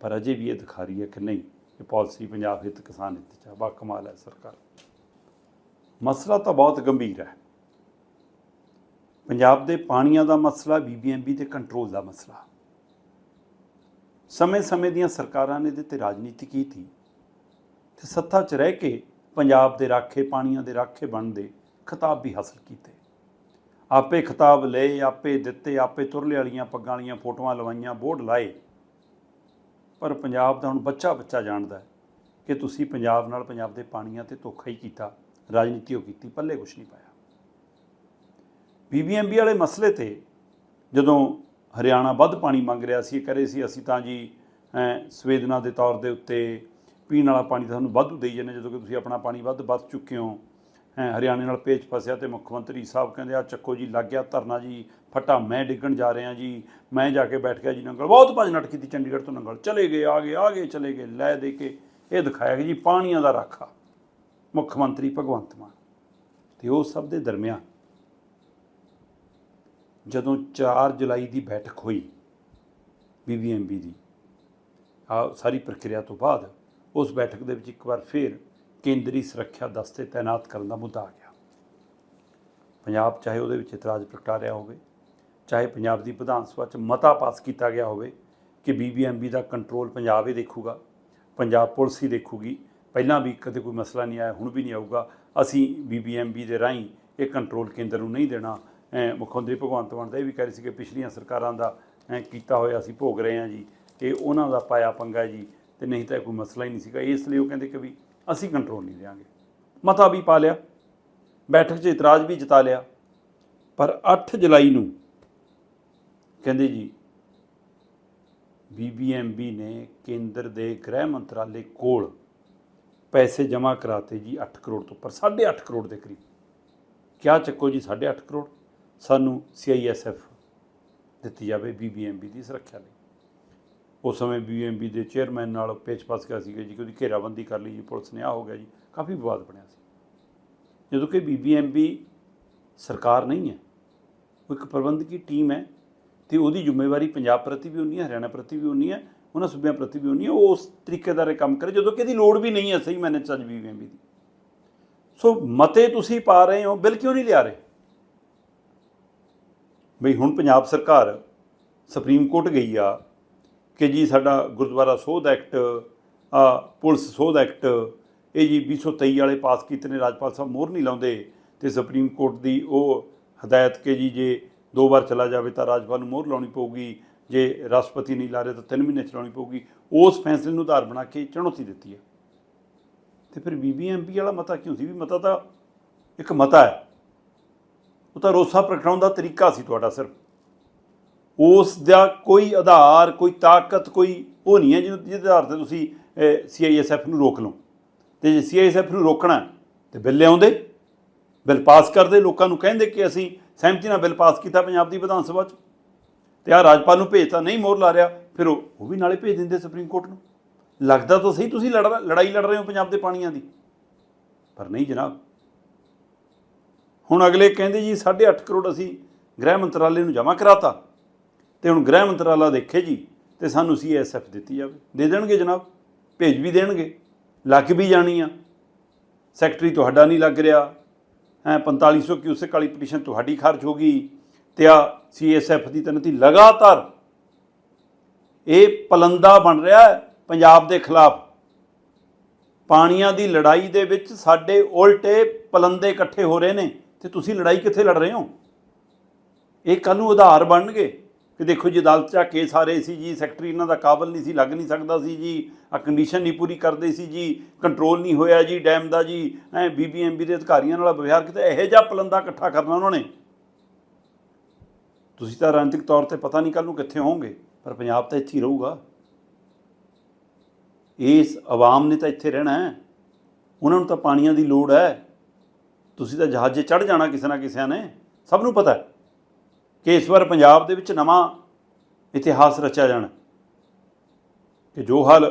ਪਰ ਅਜੇ ਵੀ ਇਹ ਦਿਖਾ ਰਹੀ ਹੈ ਕਿ ਨਹੀਂ, ਇਹ ਪਾਲਿਸੀ ਪੰਜਾਬ ਹਿੱਤ, ਕਿਸਾਨ ਹਿੱਤ ਚ ਹੈ। ਬਾ ਕਮਾਲ ਹੈ ਸਰਕਾਰ। ਮਸਲਾ ਤਾਂ ਬਹੁਤ ਗੰਭੀਰ ਹੈ। ਪੰਜਾਬ ਦੇ ਪਾਣੀਆਂ ਦਾ ਮਸਲਾ ਬੀਬੀਐਮਬੀ ਦੇ ਕੰਟਰੋਲ ਦਾ ਮਸਲਾ। ਸਮੇਂ-ਸਮੇਂ ਦੀਆਂ ਸਰਕਾਰਾਂ ਨੇ ਇਹਦੇ ਤੇ ਰਾਜਨੀਤੀ ਕੀਤੀ। ਤੇ ਸੱਤਾ 'ਚ ਰਹਿ ਕੇ ਪੰਜਾਬ ਦੇ ਰਾਖੇ, ਪਾਣੀਆਂ ਦੇ ਰਾਖੇ ਬਣਨ ਦੇ ਖਿਤਾਬ ਵੀ ਹਾਸਲ ਕੀਤੇ। ਆਪੇ ਖਿਤਾਬ ਲਏ, ਆਪੇ ਦਿੱਤੇ, ਆਪੇ ਤੁਰਲੇ ਵਾਲੀਆਂ ਪੱਗਾਂ ਵਾਲੀਆਂ ਫੋਟੋਆਂ ਲਵਾਈਆਂ ਬੋਰਡ ਲਾਏ। ਪਰ ਪੰਜਾਬ ਦਾ ਹੁਣ ਬੱਚਾ ਬੱਚਾ ਜਾਣਦਾ ਕਿ ਤੁਸੀਂ ਪੰਜਾਬ ਨਾਲ ਪੰਜਾਬ ਦੇ ਪਾਣੀਆਂ ਤੇ ਧੋਖਾ ਹੀ ਕੀਤਾ, ਰਾਜਨੀਤੀ ਉਹ ਕੀਤੀ, ਪੱਲੇ ਕੁਛ ਨਹੀਂ ਪਾਇਆ। ਬੀਬੀਐਮਬੀ ਵਾਲੇ ਮਸਲੇ ਤੇ ਜਦੋਂ ਹਰਿਆਣਾ ਵੱਧ ਪਾਣੀ ਮੰਗ ਰਿਹਾ ਸੀ, ਇਹ ਕਹ ਸੀ, ਅਸੀਂ ਤਾਂ ਜੀ ਐਂ ਸੰਵੇਦਨਾ ਦੇ ਤੌਰ ਦੇ ਉੱਤੇ ਪੀਣ ਵਾਲਾ ਪਾਣੀ ਤਾਂ ਤੁਹਾਨੂੰ ਵਾਧੂ ਦੇਈ ਜਾਂਦੇ ਜਦੋਂ ਕਿ ਤੁਸੀਂ ਆਪਣਾ ਪਾਣੀ ਵੱਧ ਵੱਧ ਚੁੱਕੇ ਹੋ। ਹੈਂ, ਹਰਿਆਣੇ ਨਾਲ ਪੇਚ ਫਸਿਆ ਤੇ ਮੁੱਖ ਮੰਤਰੀ ਸਾਹਿਬ ਕਹਿੰਦੇ ਆ, ਚੱਕੋ ਜੀ, ਲੱਗ ਗਿਆ ਧਰਨਾ ਜੀ, ਫਟਾ, ਮੈਂ ਡਿੱਗਣ ਜਾ ਰਿਹਾ ਜੀ, ਮੈਂ ਜਾ ਕੇ ਬੈਠ ਗਿਆ ਜੀ ਨੰਗਲ। ਬਹੁਤ ਭੱਜ ਨਟ ਕੀਤੀ ਚੰਡੀਗੜ੍ਹ ਤੋਂ ਨੰਗਲ। ਚਲੇ ਗਏ, ਆ ਗਏ ਆ ਗਏ, ਚਲੇ ਗਏ, ਲੈ ਦੇ ਕੇ। ਇਹ ਦਿਖਾਇਆ ਕਿ ਜੀ ਪਾਣੀਆਂ ਦਾ ਰਾਖਾ। ਮੁੱਖ ਮੰਤਰੀ ਭਗਵੰਤ ਮਾਨ। ਤੇ ਉਹ ਸਭ ਦੇ ਦਰਮਿਆਨ ਜਦੋਂ 4 ਜੁਲਾਈ ਦੀ ਬੈਠਕ ਹੋਈ, ਬੀਬੀਐਮਬੀ ਦੀ ਆ ਸਾਰੀ ਪ੍ਰਕਿਰਿਆ ਤੋਂ ਬਾਅਦ ਉਸ ਬੈਠਕ ਦੇ ਵਿੱਚ ਇੱਕ ਵਾਰ ਫਿਰ ਕੇਂਦਰੀ ਸੁਰੱਖਿਆ ਦਸਤੇ ਤਾਇਨਾਤ ਕਰਨ ਦਾ ਮੁੱਦਾ ਆ ਗਿਆ। ਪੰਜਾਬ ਚਾਹੇ ਉਹਦੇ ਵਿੱਚ ਇਤਰਾਜ਼ ਪ੍ਰਗਟਾ ਰਿਹਾ ਹੋਵੇ, ਚਾਹੇ ਪੰਜਾਬ ਦੀ ਵਿਧਾਨ ਸਭਾ 'ਚ ਮਤਾ ਪਾਸ ਕੀਤਾ ਗਿਆ ਹੋਵੇ ਕਿ ਬੀਬੀਐਮਬੀ ਦਾ ਕੰਟਰੋਲ ਪੰਜਾਬ ਹੀ ਦੇਖੂਗਾ, ਪੰਜਾਬ ਪੁਲਿਸ ਹੀ ਦੇਖੂਗੀ, ਪਹਿਲਾਂ ਵੀ ਕਦੇ ਕੋਈ ਮਸਲਾ ਨਹੀਂ ਆਇਆ, ਹੁਣ ਵੀ ਨਹੀਂ ਆਊਗਾ, ਅਸੀਂ ਬੀਬੀਐਮਬੀ ਦੇ ਰਾਹੀਂ ਇਹ ਕੰਟਰੋਲ ਕੇਂਦਰ ਨੂੰ ਨਹੀਂ ਦੇਣਾ। ਐਂ ਮੁੱਖ ਮੰਤਰੀ ਭਗਵੰਤ ਮਾਨ ਦਾ ਇਹ ਵੀ ਕਹਿ ਰਹੇ ਸੀ ਕਿ ਪਿਛਲੀਆਂ ਸਰਕਾਰਾਂ ਦਾ ਐਂ ਕੀਤਾ ਹੋਇਆ ਅਸੀਂ ਭੋਗ ਰਹੇ ਹਾਂ ਜੀ, ਇਹ ਉਹਨਾਂ ਦਾ ਪਾਇਆ ਪੰਗਾ ਜੀ ਤੇ ਨਹੀਂ ਤਾਂ ਇਹ ਕੋਈ ਮਸਲਾ ਹੀ ਨਹੀਂ ਸੀਗਾ। ਇਸ ਲਈ ਉਹ ਕਹਿੰਦੇ ਕਿ ਵੀ ਅਸੀਂ ਕੰਟਰੋਲ ਨਹੀਂ ਦੇਵਾਂਗੇ ਮਤਾ ਵੀ ਪਾ ਲਿਆ। ਬੈਠਕ 'ਚ ਇਤਰਾਜ਼ ਵੀ ਜਤਾ ਲਿਆ। ਪਰ 8 ਜੁਲਾਈ ਨੂੰ ਕਹਿੰਦੇ ਜੀ ਬੀਬੀਐਮਬੀ ਨੇ ਕੇਂਦਰ ਦੇ ਗ੍ਰਹਿ ਮੰਤਰਾਲੇ ਕੋਲ ਪੈਸੇ ਜਮ੍ਹਾਂ ਕਰਾਤੇ ਜੀ 8 ਕਰੋੜ ਤੋਂ ਉੱਪਰ 8.5 ਕਰੋੜ ਦੇ ਕਰੀਬ। ਕਿਆ ਚੱਕੋ ਜੀ 8.5 ਕਰੋੜ? ਸਾਨੂੰ ਸੀਆਈਐਸਐਫ ਦਿੱਤੀ ਜਾਵੇ ਬੀਬੀਐਮਬੀ ਦੀ ਸੁਰੱਖਿਆ ਲਈ। ਉਸ ਸਮੇਂ ਬੀਬੀਐਮਬੀ ਦੇ ਚੇਅਰਮੈਨ ਨਾਲ ਪੇਚ ਫਸ ਗਿਆ ਸੀਗਾ ਜੀ, ਕਿ ਉਹਦੀ ਘੇਰਾਬੰਦੀ ਕਰ ਲਈ ਜੀ, ਪੁਲਿਸ ਨੇ ਆ ਹੋ ਗਿਆ ਜੀ। ਕਾਫੀ ਵਿਵਾਦ ਬਣਿਆ ਸੀ। ਜਦੋਂ ਕਿ ਬੀਬੀਐਮਬੀ ਸਰਕਾਰ ਨਹੀਂ ਹੈ, ਉਹ ਇੱਕ ਪ੍ਰਬੰਧਕੀ ਟੀਮ ਹੈ ਤੇ ਉਹਦੀ ਜ਼ਿੰਮੇਵਾਰੀ ਪੰਜਾਬ ਪ੍ਰਤੀ ਵੀ ਉਨੀ ਹੈ, ਹਰਿਆਣਾ ਪ੍ਰਤੀ ਵੀ ਉਨੀ ਹੈ, ਉਹਨਾਂ ਸੂਬਿਆਂ ਪ੍ਰਤੀ ਵੀ ਉਨੀ ਹੈ, ਉਹ ਉਸ ਤਰੀਕੇ ਦਾ ਇਹ ਕੰਮ ਕਰੇ, ਜਦੋਂ ਕਿ ਇਹਦੀ ਲੋੜ ਵੀ ਨਹੀਂ ਹੈ ਸਹੀ ਮੈਨੇ ਚੱਜ ਵੀ ਵੀ ਦੀ। ਸੋ ਮਤੇ ਤੁਸੀਂ ਪਾ ਰਹੇ ਹੋ, ਬਿੱਲ ਕਿਉਂ ਨਹੀਂ ਲਿਆ ਰਹੇ? ਬਈ ਹੁਣ ਪੰਜਾਬ ਸਰਕਾਰ ਸੁਪਰੀਮ ਕੋਰਟ ਗਈ ਆ ਕਿ ਜੀ ਸਾਡਾ ਗੁਰਦੁਆਰਾ ਸੋਧ ਐਕਟ, ਆ ਪੁਲਿਸ ਸੋਧ ਐਕਟ, ਇਹ ਜੀ 223 ਵਾਲੇ ਪਾਸ ਕੀਤੇ ਨੇ, ਰਾਜਪਾਲ ਸਾਹਿਬ ਮੋਹਰ ਨਹੀਂ ਲਾਉਂਦੇ ਤੇ ਸੁਪਰੀਮ ਕੋਰਟ ਦੀ ਉਹ ਹਦਾਇਤ ਕਿ ਜੀ ਜੇ ਦੋ ਵਾਰ ਚਲਾ ਜਾਵੇ ਤਾਂ ਰਾਜਪਾਲ ਨੂੰ ਮੋਹਰ ਲਾਉਣੀ ਪਊਗੀ, ਜੇ ਰਾਸ਼ਟਰਪਤੀ ਨਹੀਂ ਲਾ ਰਿਹਾ ਤਾਂ 3 ਮਹੀਨੇ ਚਲਾਉਣੀ ਪਊਗੀ। ਉਸ ਫੈਸਲੇ ਨੂੰ ਆਧਾਰ ਬਣਾ ਕੇ ਚੁਣੌਤੀ ਦਿੱਤੀ ਹੈ। ਤੇ ਫਿਰ ਬੀਬੀਐਮਪੀ ਵਾਲਾ ਮਤਾ ਕਿਉਂ ਸੀ? ਵੀ ਮਤਾ ਤਾਂ ਇੱਕ ਮਤਾ ਹੈ। ਉਹ ਤਾਂ ਰੋਸਾ ਪ੍ਰਗਟਾਉਣ ਦਾ ਤਰੀਕਾ ਸੀ ਤੁਹਾਡਾ ਸਿਰਫ। ਉਸ ਦਾ ਕੋਈ ਆਧਾਰ ਕੋਈ ਤਾਕਤ ਕੋਈ ਉਹ ਨਹੀਂ ਹੈ ਜਿਹਦੇ ਜਿਹਦੇ ਆਧਾਰ ਤੇ ਤੁਸੀਂ ਸੀਆਈਐਸਐਫ ਨੂੰ ਰੋਕ ਲਓ। ਤੇ ਜੇ ਸੀਆਈਐਸਐਫ ਨੂੰ ਰੋਕਣਾ ਹੈ, ਤੇ ਬਿੱਲ ਲਿਆਉਂਦੇ। ਬਿੱਲ ਪਾਸ ਕਰਦੇ। ਲੋਕਾਂ ਨੂੰ ਕਹਿੰਦੇ ਕਿ ਅਸੀਂ ਸਹਿਮਤੀ ਨਾਲ ਬਿੱਲ ਪਾਸ ਕੀਤਾ ਪੰਜਾਬ ਦੀ ਵਿਧਾਨ ਸਭਾ 'ਚ। ਤੇ ਆ ਰਾਜਪਾਲ ਨੂੰ ਭੇਜਤਾ ਨਹੀਂ ਮੋਹਰ ਲਾ ਰਿਹਾ। ਫਿਰ ਉਹ ਉਹ ਵੀ ਨਾਲੇ ਭੇਜ ਦਿੰਦੇ ਸੁਪਰੀਮ ਕੋਰਟ ਨੂੰ। ਲੱਗਦਾ ਤਾਂ ਸਹੀ ਤੁਸੀਂ ਲੜ ਲੜਾਈ ਲੜ ਰਹੇ ਹੋ ਪੰਜਾਬ ਦੇ ਪਾਣੀਆਂ ਦੀ। ਪਰ ਨਹੀਂ ਜਨਾਬ। ਹੁਣ ਅਗਲੇ ਕਹਿੰਦੇ ਜੀ 8.5 ਕਰੋੜ ਅਸੀਂ ਗ੍ਰਹਿ ਮੰਤਰਾਲੇ ਨੂੰ ਜਮ੍ਹਾਂ ਕਰਾਤਾ। ਤੇ ਹੁਣ ਗ੍ਰਹਿ ਮੰਤਰਾਲਾ ਦੇਖੇ ਜੀ ਤੇ ਸਾਨੂੰ ਸੀਐਸਐਫ ਦਿੱਤੀ ਜਾਵੇ। ਦੇ ਦੇਣਗੇ ਜਨਾਬ? ਭੇਜ ਵੀ ਦੇਣਗੇ। ਲੱਗ ਵੀ ਜਾਣੀ ਆ। ਸੈਕਟਰੀ ਤੁਹਾਡਾ ਨਹੀਂ ਲੱਗ ਰਿਹਾ। ਹੈ 4500 ਕਿਊਸੈਕ ਵਾਲੀ ਪਟੀਸ਼ਨ ਤੁਹਾਡੀ ਖਾਰਜ ਹੋ ਗਈ ਤੇ ਆ ਸੀਐਸਐਫ ਦੀ ਤਨਤੀ ਲਗਾਤਾਰ ਇਹ ਪਲੰਦਾ ਬਣ ਰਿਹਾ ਹੈ ਪੰਜਾਬ ਦੇ ਖਿਲਾਫ। ਪਾਣੀਆਂ ਦੀ ਲੜਾਈ ਦੇ ਵਿੱਚ ਸਾਡੇ ਉਲਟੇ ਪਲੰਦੇ ਇਕੱਠੇ ਹੋ ਰਹੇ ਨੇ ਤੇ ਤੁਸੀਂ ਲੜਾਈ ਕਿੱਥੇ ਲੜ ਰਹੇ ਹੋ? ਇਹ ਕੱਲ੍ਹ ਨੂੰ ਆਧਾਰ ਬਣਨਗੇ। ਕਿ ਦੇਖੋ ਜੀ ਅਦਾਲਤ 'ਚ ਕੇਸ ਆ ਰਹੇ ਸੀ ਜੀ, ਸੈਕਟਰੀ ਇਹਨਾਂ ਦਾ ਕਾਬਲ ਨਹੀਂ ਸੀ, ਲੱਗ ਨਹੀਂ ਸਕਦਾ ਸੀ ਜੀ ਆ ਕੰਡੀਸ਼ਨ ਨਹੀਂ ਪੂਰੀ ਕਰਦੇ ਸੀ ਜੀ ਕੰਟਰੋਲ ਨਹੀਂ ਹੋਇਆ ਜੀ, ਡੈਮ ਦਾ ਜੀ, ਐ ਬੀਬੀਐਮਬੀ ਦੇ ਅਧਿਕਾਰੀਆਂ ਨਾਲ ਵਿਵਹਾਰ ਕੀਤਾ, ਇਹੋ ਜਿਹਾ ਪਲੰਦਾ ਇਕੱਠਾ ਕਰਨਾ ਉਹਨਾਂ ਨੇ। ਤੁਸੀਂ ਤਾਂ ਰਾਜਨੀਤਿਕ ਤੌਰ ਤੇ ਪਤਾ ਨਹੀਂ ਕੱਲ ਨੂੰ ਕਿੱਥੇ ਹੋਵੋਗੇ, ਪਰ ਪੰਜਾਬ ਤਾਂ ਇੱਥੇ ਹੀ ਰਹੂਗਾ। ਇਸ ਆਵਾਮ ਨੇ ਤਾਂ ਇੱਥੇ ਰਹਿਣਾ ਹੈ। ਉਹਨਾਂ ਨੂੰ ਤਾਂ ਪਾਣੀਆਂ ਦੀ ਲੋੜ ਹੈ। ਤੁਸੀਂ ਤਾਂ ਜਹਾਜ਼ੇ ਚੜ ਜਾਣਾ ਕਿਸੇ ਨਾ ਕਿਸੇ ਨੇ। ਸਭ ਨੂੰ ਪਤਾ ਹੈ। ਕਿ ਇਸ ਵਾਰ ਪੰਜਾਬ ਦੇ ਵਿੱਚ ਨਵਾਂ ਇਤਿਹਾਸ ਰਚਿਆ ਜਾਣਾ। ਕਿ ਜੋ ਹਾਲ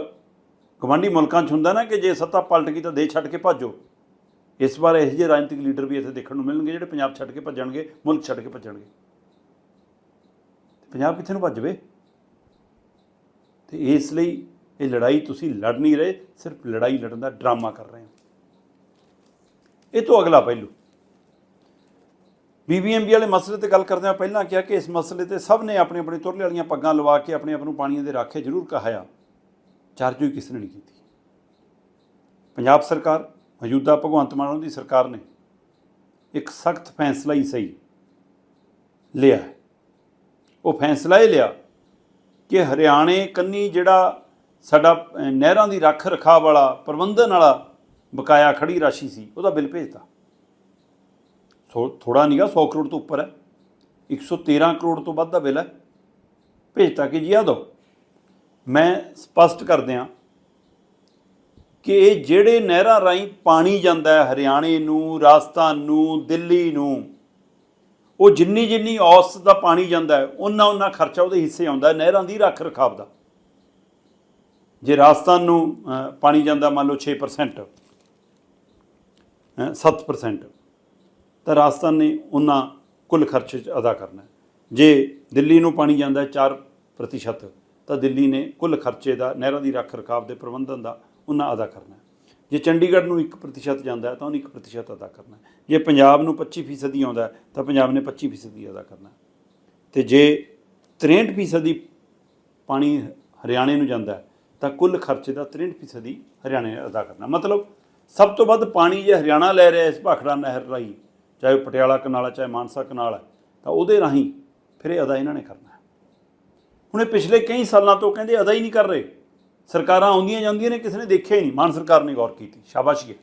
ਗਵਾਂਢੀ ਮੁਲਕਾਂ 'ਚ ਹੁੰਦਾ ਨਾ ਕਿ ਜੇ ਸੱਤਾ ਪਲਟ ਗਈ ਤਾਂ ਦੇ ਛੱਡ ਕੇ ਭੱਜੋ। ਇਸ ਵਾਰ ਇਹੋ ਜਿਹੇ ਰਾਜਨੀਤਿਕ ਲੀਡਰ ਵੀ ਇੱਥੇ ਦੇਖਣ ਨੂੰ ਮਿਲਣਗੇ ਜਿਹੜੇ ਪੰਜਾਬ ਛੱਡ ਕੇ ਭੱਜਣਗੇ, ਮੁਲਕ ਛੱਡ ਕੇ ਭੱਜਣਗੇ। ਪੰਜਾਬ ਕਿੱਥੇ ਨੂੰ ਭੱਜਵੇ ਤੇ ਇਸ ਲਈ ਇਹ ਲੜਾਈ ਤੁਸੀਂ ਲੜ ਨਹੀਂ ਰਹੇ, ਸਿਰਫ ਲੜਾਈ ਲੜਨ ਦਾ ਡਰਾਮਾ ਕਰ ਰਹੇ ਹੋ। ਇਹ ਤੋਂ ਅਗਲਾ ਪਹਿਲੂ। ਬੀਬੀਐਮਬੀ ਵਾਲੇ ਮਸਲੇ ਤੇ ਗੱਲ ਕਰਦਿਆਂ ਪਹਿਲਾਂ ਕਿਹਾ ਕਿ ਇਸ ਮਸਲੇ ਤੇ ਸਭ ਨੇ ਆਪਣੇ ਆਪਣੇ ਤੁਰਲੇ ਵਾਲੀਆਂ ਪੱਗਾਂ ਲਵਾ ਕੇ ਆਪਣੇ ਆਪ ਨੂੰ ਪਾਣੀਆਂ ਦੇ ਰਾਖੇ ਜ਼ਰੂਰ ਕਹਾਇਆ। ਚਾਰਜੋ ਕਿਸੇ ਨੇ ਨਹੀਂ ਕੀਤੀ? ਪੰਜਾਬ ਸਰਕਾਰ, ਮੌਜੂਦਾ ਭਗਵੰਤ ਮਾਨ ਦੀ ਸਰਕਾਰ ਨੇ ਇੱਕ ਸਖਤ ਫੈਸਲਾ ਹੀ ਸਹੀ ਲਿਆ ਉਹ ਫੈਸਲਾ ਇਹ ਲਿਆ ਕਿ ਹਰਿਆਣੇ ਕੰਨੀ ਜਿਹੜਾ ਸਾਡਾ ਨਹਿਰਾਂ ਦੀ ਰੱਖ ਰਖਾਵ ਵਾਲਾ, ਪ੍ਰਬੰਧਨ ਵਾਲਾ ਬਕਾਇਆ ਖੜੀ ਰਾਸ਼ੀ ਸੀ, ਉਹਦਾ ਬਿੱਲ ਭੇਜਤਾ। ਥੋੜਾ ਨਹੀਂਗਾ 100 ਕਰੋੜ ਤੋਂ ਉੱਪਰ ਹੈ। 113 ਕਰੋੜ ਤੋਂ ਵੱਧ ਦਾ ਬਿੱਲ ਹੈ। ਭੇਜਤਾ ਕਿ ਜੀ ਆ ਦੋ। ਮੈਂ ਸਪਸ਼ਟ ਕਰ ਦਿਆਂ ਕਿ ਇਹ ਜਿਹੜੇ ਨਹਿਰਾਂ ਰਾਹੀਂ ਪਾਣੀ ਜਾਂਦਾ ਹੈ ਹਰਿਆਣੇ ਨੂੰ ਰਾਜਸਥਾਨ ਨੂੰ ਦਿੱਲੀ ਨੂੰ ਉਹ ਜਿੰਨੀ ਜਿੰਨੀ ਔਸਤ ਦਾ ਪਾਣੀ ਜਾਂਦਾ ਹੈ ਉਹਨਾਂ ਉਹਨਾਂ ਖਰਚਾ ਉਹਦੇ ਹਿੱਸੇ ਆਉਂਦਾ ਹੈ ਨਹਿਰਾਂ ਦੀ ਰੱਖ ਰਖਾਵ ਦਾ। ਜੇ ਰਾਜਸਥਾਨ ਨੂੰ ਪਾਣੀ ਜਾਂਦਾ ਮੰਨ ਲਓ 6% ਅਹ, 7% ਤਾਂ ਰਾਜਸਥਾਨ ਨੇ ਉਹਨਾਂ ਕੁੱਲ ਖਰਚੇ 'ਚ ਅਦਾ ਕਰਨਾ ਜੇ ਦਿੱਲੀ ਨੂੰ ਪਾਣੀ ਜਾਂਦਾ ਹੈ 4% ਤਾਂ ਦਿੱਲੀ ਨੇ ਕੁੱਲ ਖਰਚੇ ਦਾ, ਨਹਿਰਾਂ ਦੀ ਰੱਖ ਰਖਾਵ ਦੇ ਪ੍ਰਬੰਧਨ ਦਾ ਉਹਨਾਂ ਅਦਾ ਕਰਨਾ ਜੇ ਚੰਡੀਗੜ੍ਹ ਨੂੰ 1% ਜਾਂਦਾ ਹੈ, ਤਾਂ ਉਹਨੂੰ 1% ਅਦਾ ਕਰਨਾ ਜੇ ਪੰਜਾਬ ਨੂੰ 25% ਆਉਂਦਾ ਤਾਂ ਪੰਜਾਬ ਨੇ 25% ਅਦਾ ਕਰਨਾ ਹੈ। ਤੇ ਜੇ 63% ਪਾਣੀ ਹਰਿਆਣੇ ਨੂੰ ਜਾਂਦਾ ਤਾਂ ਕੁੱਲ ਖਰਚੇ ਦਾ 63% ਹਰਿਆਣੇ ਨੇ ਅਦਾ ਕਰਨਾ ਮਤਲਬ ਸਭ ਤੋਂ ਵੱਧ ਪਾਣੀ ਜੇ ਹਰਿਆਣਾ ਲੈ ਰਿਹਾ ਇਸ ਭਾਖੜਾ ਨਹਿਰ ਰਾਹੀਂ ਚਾਹੇ ਉਹ ਪਟਿਆਲਾ ਕਨਾਲ ਹੈ, ਚਾਹੇ ਮਾਨਸਾ ਕਨਾਲ ਹੈ, ਤਾਂ ਉਹਦੇ ਰਾਹੀਂ ਫਿਰ ਇਹ ਅਦਾ ਇਹਨਾਂ ਨੇ ਕਰਨਾ ਹੈ। ਹੁਣ ਇਹ ਪਿਛਲੇ ਕਈ ਸਾਲਾਂ ਤੋਂ ਕਹਿੰਦੇ ਅਦਾ ਹੀ ਨਹੀਂ ਕਰ ਰਹੇ। ਸਰਕਾਰਾਂ ਆਉਂਦੀਆਂ ਜਾਂਦੀਆਂ ਨੇ, ਕਿਸੇ ਨੇ ਦੇਖਿਆ ਹੀ ਨਹੀਂ। ਮਾਨ ਸਰਕਾਰ ਨੇ ਗੌਰ ਕੀਤੀ, ਸ਼ਾਬਾਸ਼ ਹੈ।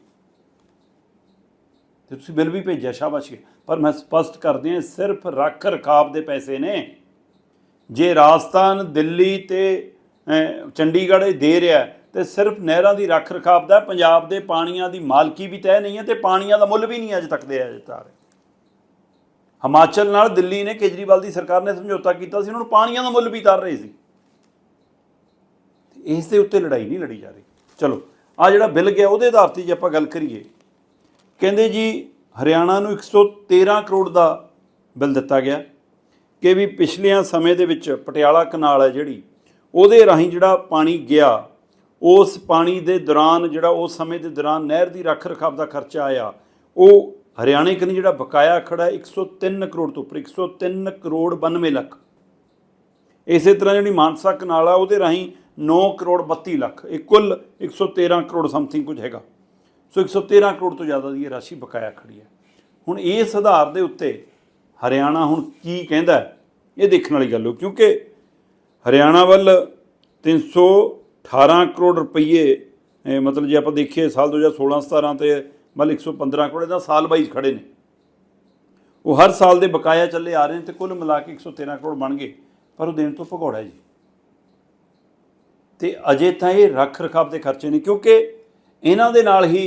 ਤੇ ਤੁਸੀਂ ਬਿੱਲ ਵੀ ਭੇਜਿਆ, ਸ਼ਾਬਾਸ਼ ਪਰ ਮੈਂ ਸਪਸ਼ਟ ਕਰਦੇ ਹਾਂ, ਸਿਰਫ ਰੱਖ ਰਖਾਵ ਦੇ ਪੈਸੇ ਨੇ। ਜੇ ਰਾਜਸਥਾਨ, ਦਿੱਲੀ ਤੇ ਚੰਡੀਗੜ੍ਹ ਇਹ ਦੇ ਰਿਹਾ ਤੇ ਸਿਰਫ ਨਹਿਰਾਂ ਦੀ ਰੱਖ ਰਖਾਵ ਦਾ ਪੰਜਾਬ ਦੇ ਪਾਣੀਆਂ ਦੀ ਮਾਲਕੀ ਵੀ ਤੈਅ ਨਹੀਂ ਹੈ ਤੇ ਪਾਣੀਆਂ ਦਾ ਮੁੱਲ ਵੀ ਨਹੀਂ ਅਜੇ ਤੱਕ ਦੇ ਅਜੇ ਤੱਕ ਹਿਮਾਚਲ ਨਾਲ ਦਿੱਲੀ ਨੇ ਕੇਜਰੀਵਾਲ ਦੀ ਸਰਕਾਰ ਨੇ ਸਮਝੌਤਾ ਕੀਤਾ ਸੀ, ਉਹਨਾਂ ਨੂੰ ਪਾਣੀਆਂ ਦਾ ਮੁੱਲ ਵੀ ਤਾਰ ਰਹੇ ਸੀ। ਇਸ ਦੇ ਉੱਤੇ ਲੜਾਈ ਨਹੀਂ ਲੜੀ ਜਾ ਰਹੀ। ਚਲੋ ਆ ਜਿਹੜਾ ਬਿੱਲ ਗਿਆ ਉਹਦੇ ਆਧਾਰ ਤੇ ਜੇ ਆਪਾਂ ਗੱਲ ਕਰੀਏ, ਕਹਿੰਦੇ ਜੀ ਹਰਿਆਣਾ ਨੂੰ 113 ਕਰੋੜ ਦਾ ਬਿੱਲ ਦਿੱਤਾ ਗਿਆ ਕਿ ਵੀ ਪਿਛਲਿਆਂ ਸਮੇਂ ਦੇ ਵਿੱਚ ਪਟਿਆਲਾ ਕਨਾਲ ਹੈ ਜਿਹੜੀ, ਉਹਦੇ ਰਾਹੀਂ ਜਿਹੜਾ ਪਾਣੀ ਗਿਆ ਉਸ ਪਾਣੀ ਦੇ ਦੌਰਾਨ ਜਿਹੜਾ ਉਸ ਸਮੇਂ ਦੇ ਦੌਰਾਨ ਨਹਿਰ ਦੀ ਰੱਖ ਰਖਾਵ ਦਾ ਖਰਚਾ ਆਇਆ, ਉਹ ਹਰਿਆਣੇ ਕਨੀ ਜਿਹੜਾ ਬਕਾਇਆ ਖੜਾ ਹੈ 103 ਕਰੋੜ ਤੋਂ ਉੱਪਰ 103 ਕਰੋੜ 92 ਲੱਖ। ਇਸੇ ਤਰ੍ਹਾਂ ਜਿਹੜੀ ਮਾਨਸਾ ਕਨਾਲ ਆ, ਉਹਦੇ ਰਾਹੀਂ 9 ਕਰੋੜ 32 ਲੱਖ, ਇਹ ਕੁੱਲ 113 ਕਰੋੜ ਸਮਥਿੰਗ ਕੁਝ ਹੈਗਾ। ਸੋ 113 ਕਰੋੜ ਤੋਂ ਜ਼ਿਆਦਾ ਦੀ ਇਹ ਰਾਸ਼ੀ ਬਕਾਇਆ ਖੜੀ ਹੈ। ਹੁਣ ਇਸ ਆਧਾਰ ਦੇ ਉੱਤੇ ਹਰਿਆਣਾ ਹੁਣ ਕੀ ਕਹਿੰਦਾ ਇਹ ਦੇਖਣ ਵਾਲੀ ਗੱਲ ਹੋ, ਕਿਉਂਕਿ ਹਰਿਆਣਾ ਵੱਲ 318 ਕਰੋੜ ਰੁਪਏ ਮਤਲਬ ਜੇ ਆਪਾਂ ਦੇਖੀਏ ਸਾਲ 2016 17 ਤੇ ਵੱਲ 115 ਕਰੋੜ ਇਹਦਾ ਸਾਲ ਬਾਈ ਖੜੇ ਨੇ। ਉਹ ਹਰ ਸਾਲ ਦੇ ਬਕਾਇਆ ਚੱਲੇ ਆ ਰਹੇ ਨੇ ਤੇ ਕੁੱਲ ਮਿਲਾ ਕੇ 113 ਕਰੋੜ ਬਣ ਗਏ, ਪਰ ਉਹ ਦੇਣ ਤੋਂ ਭਗੌੜਾ ਜੀ। ਤੇ ਅਜੇ ਤਾਂ ਇਹ ਰੱਖ ਰਖਾਵ ਦੇ ਖਰਚੇ ਨੇ, ਕਿਉਂਕਿ ਇਹਨਾਂ ਦੇ ਨਾਲ ਹੀ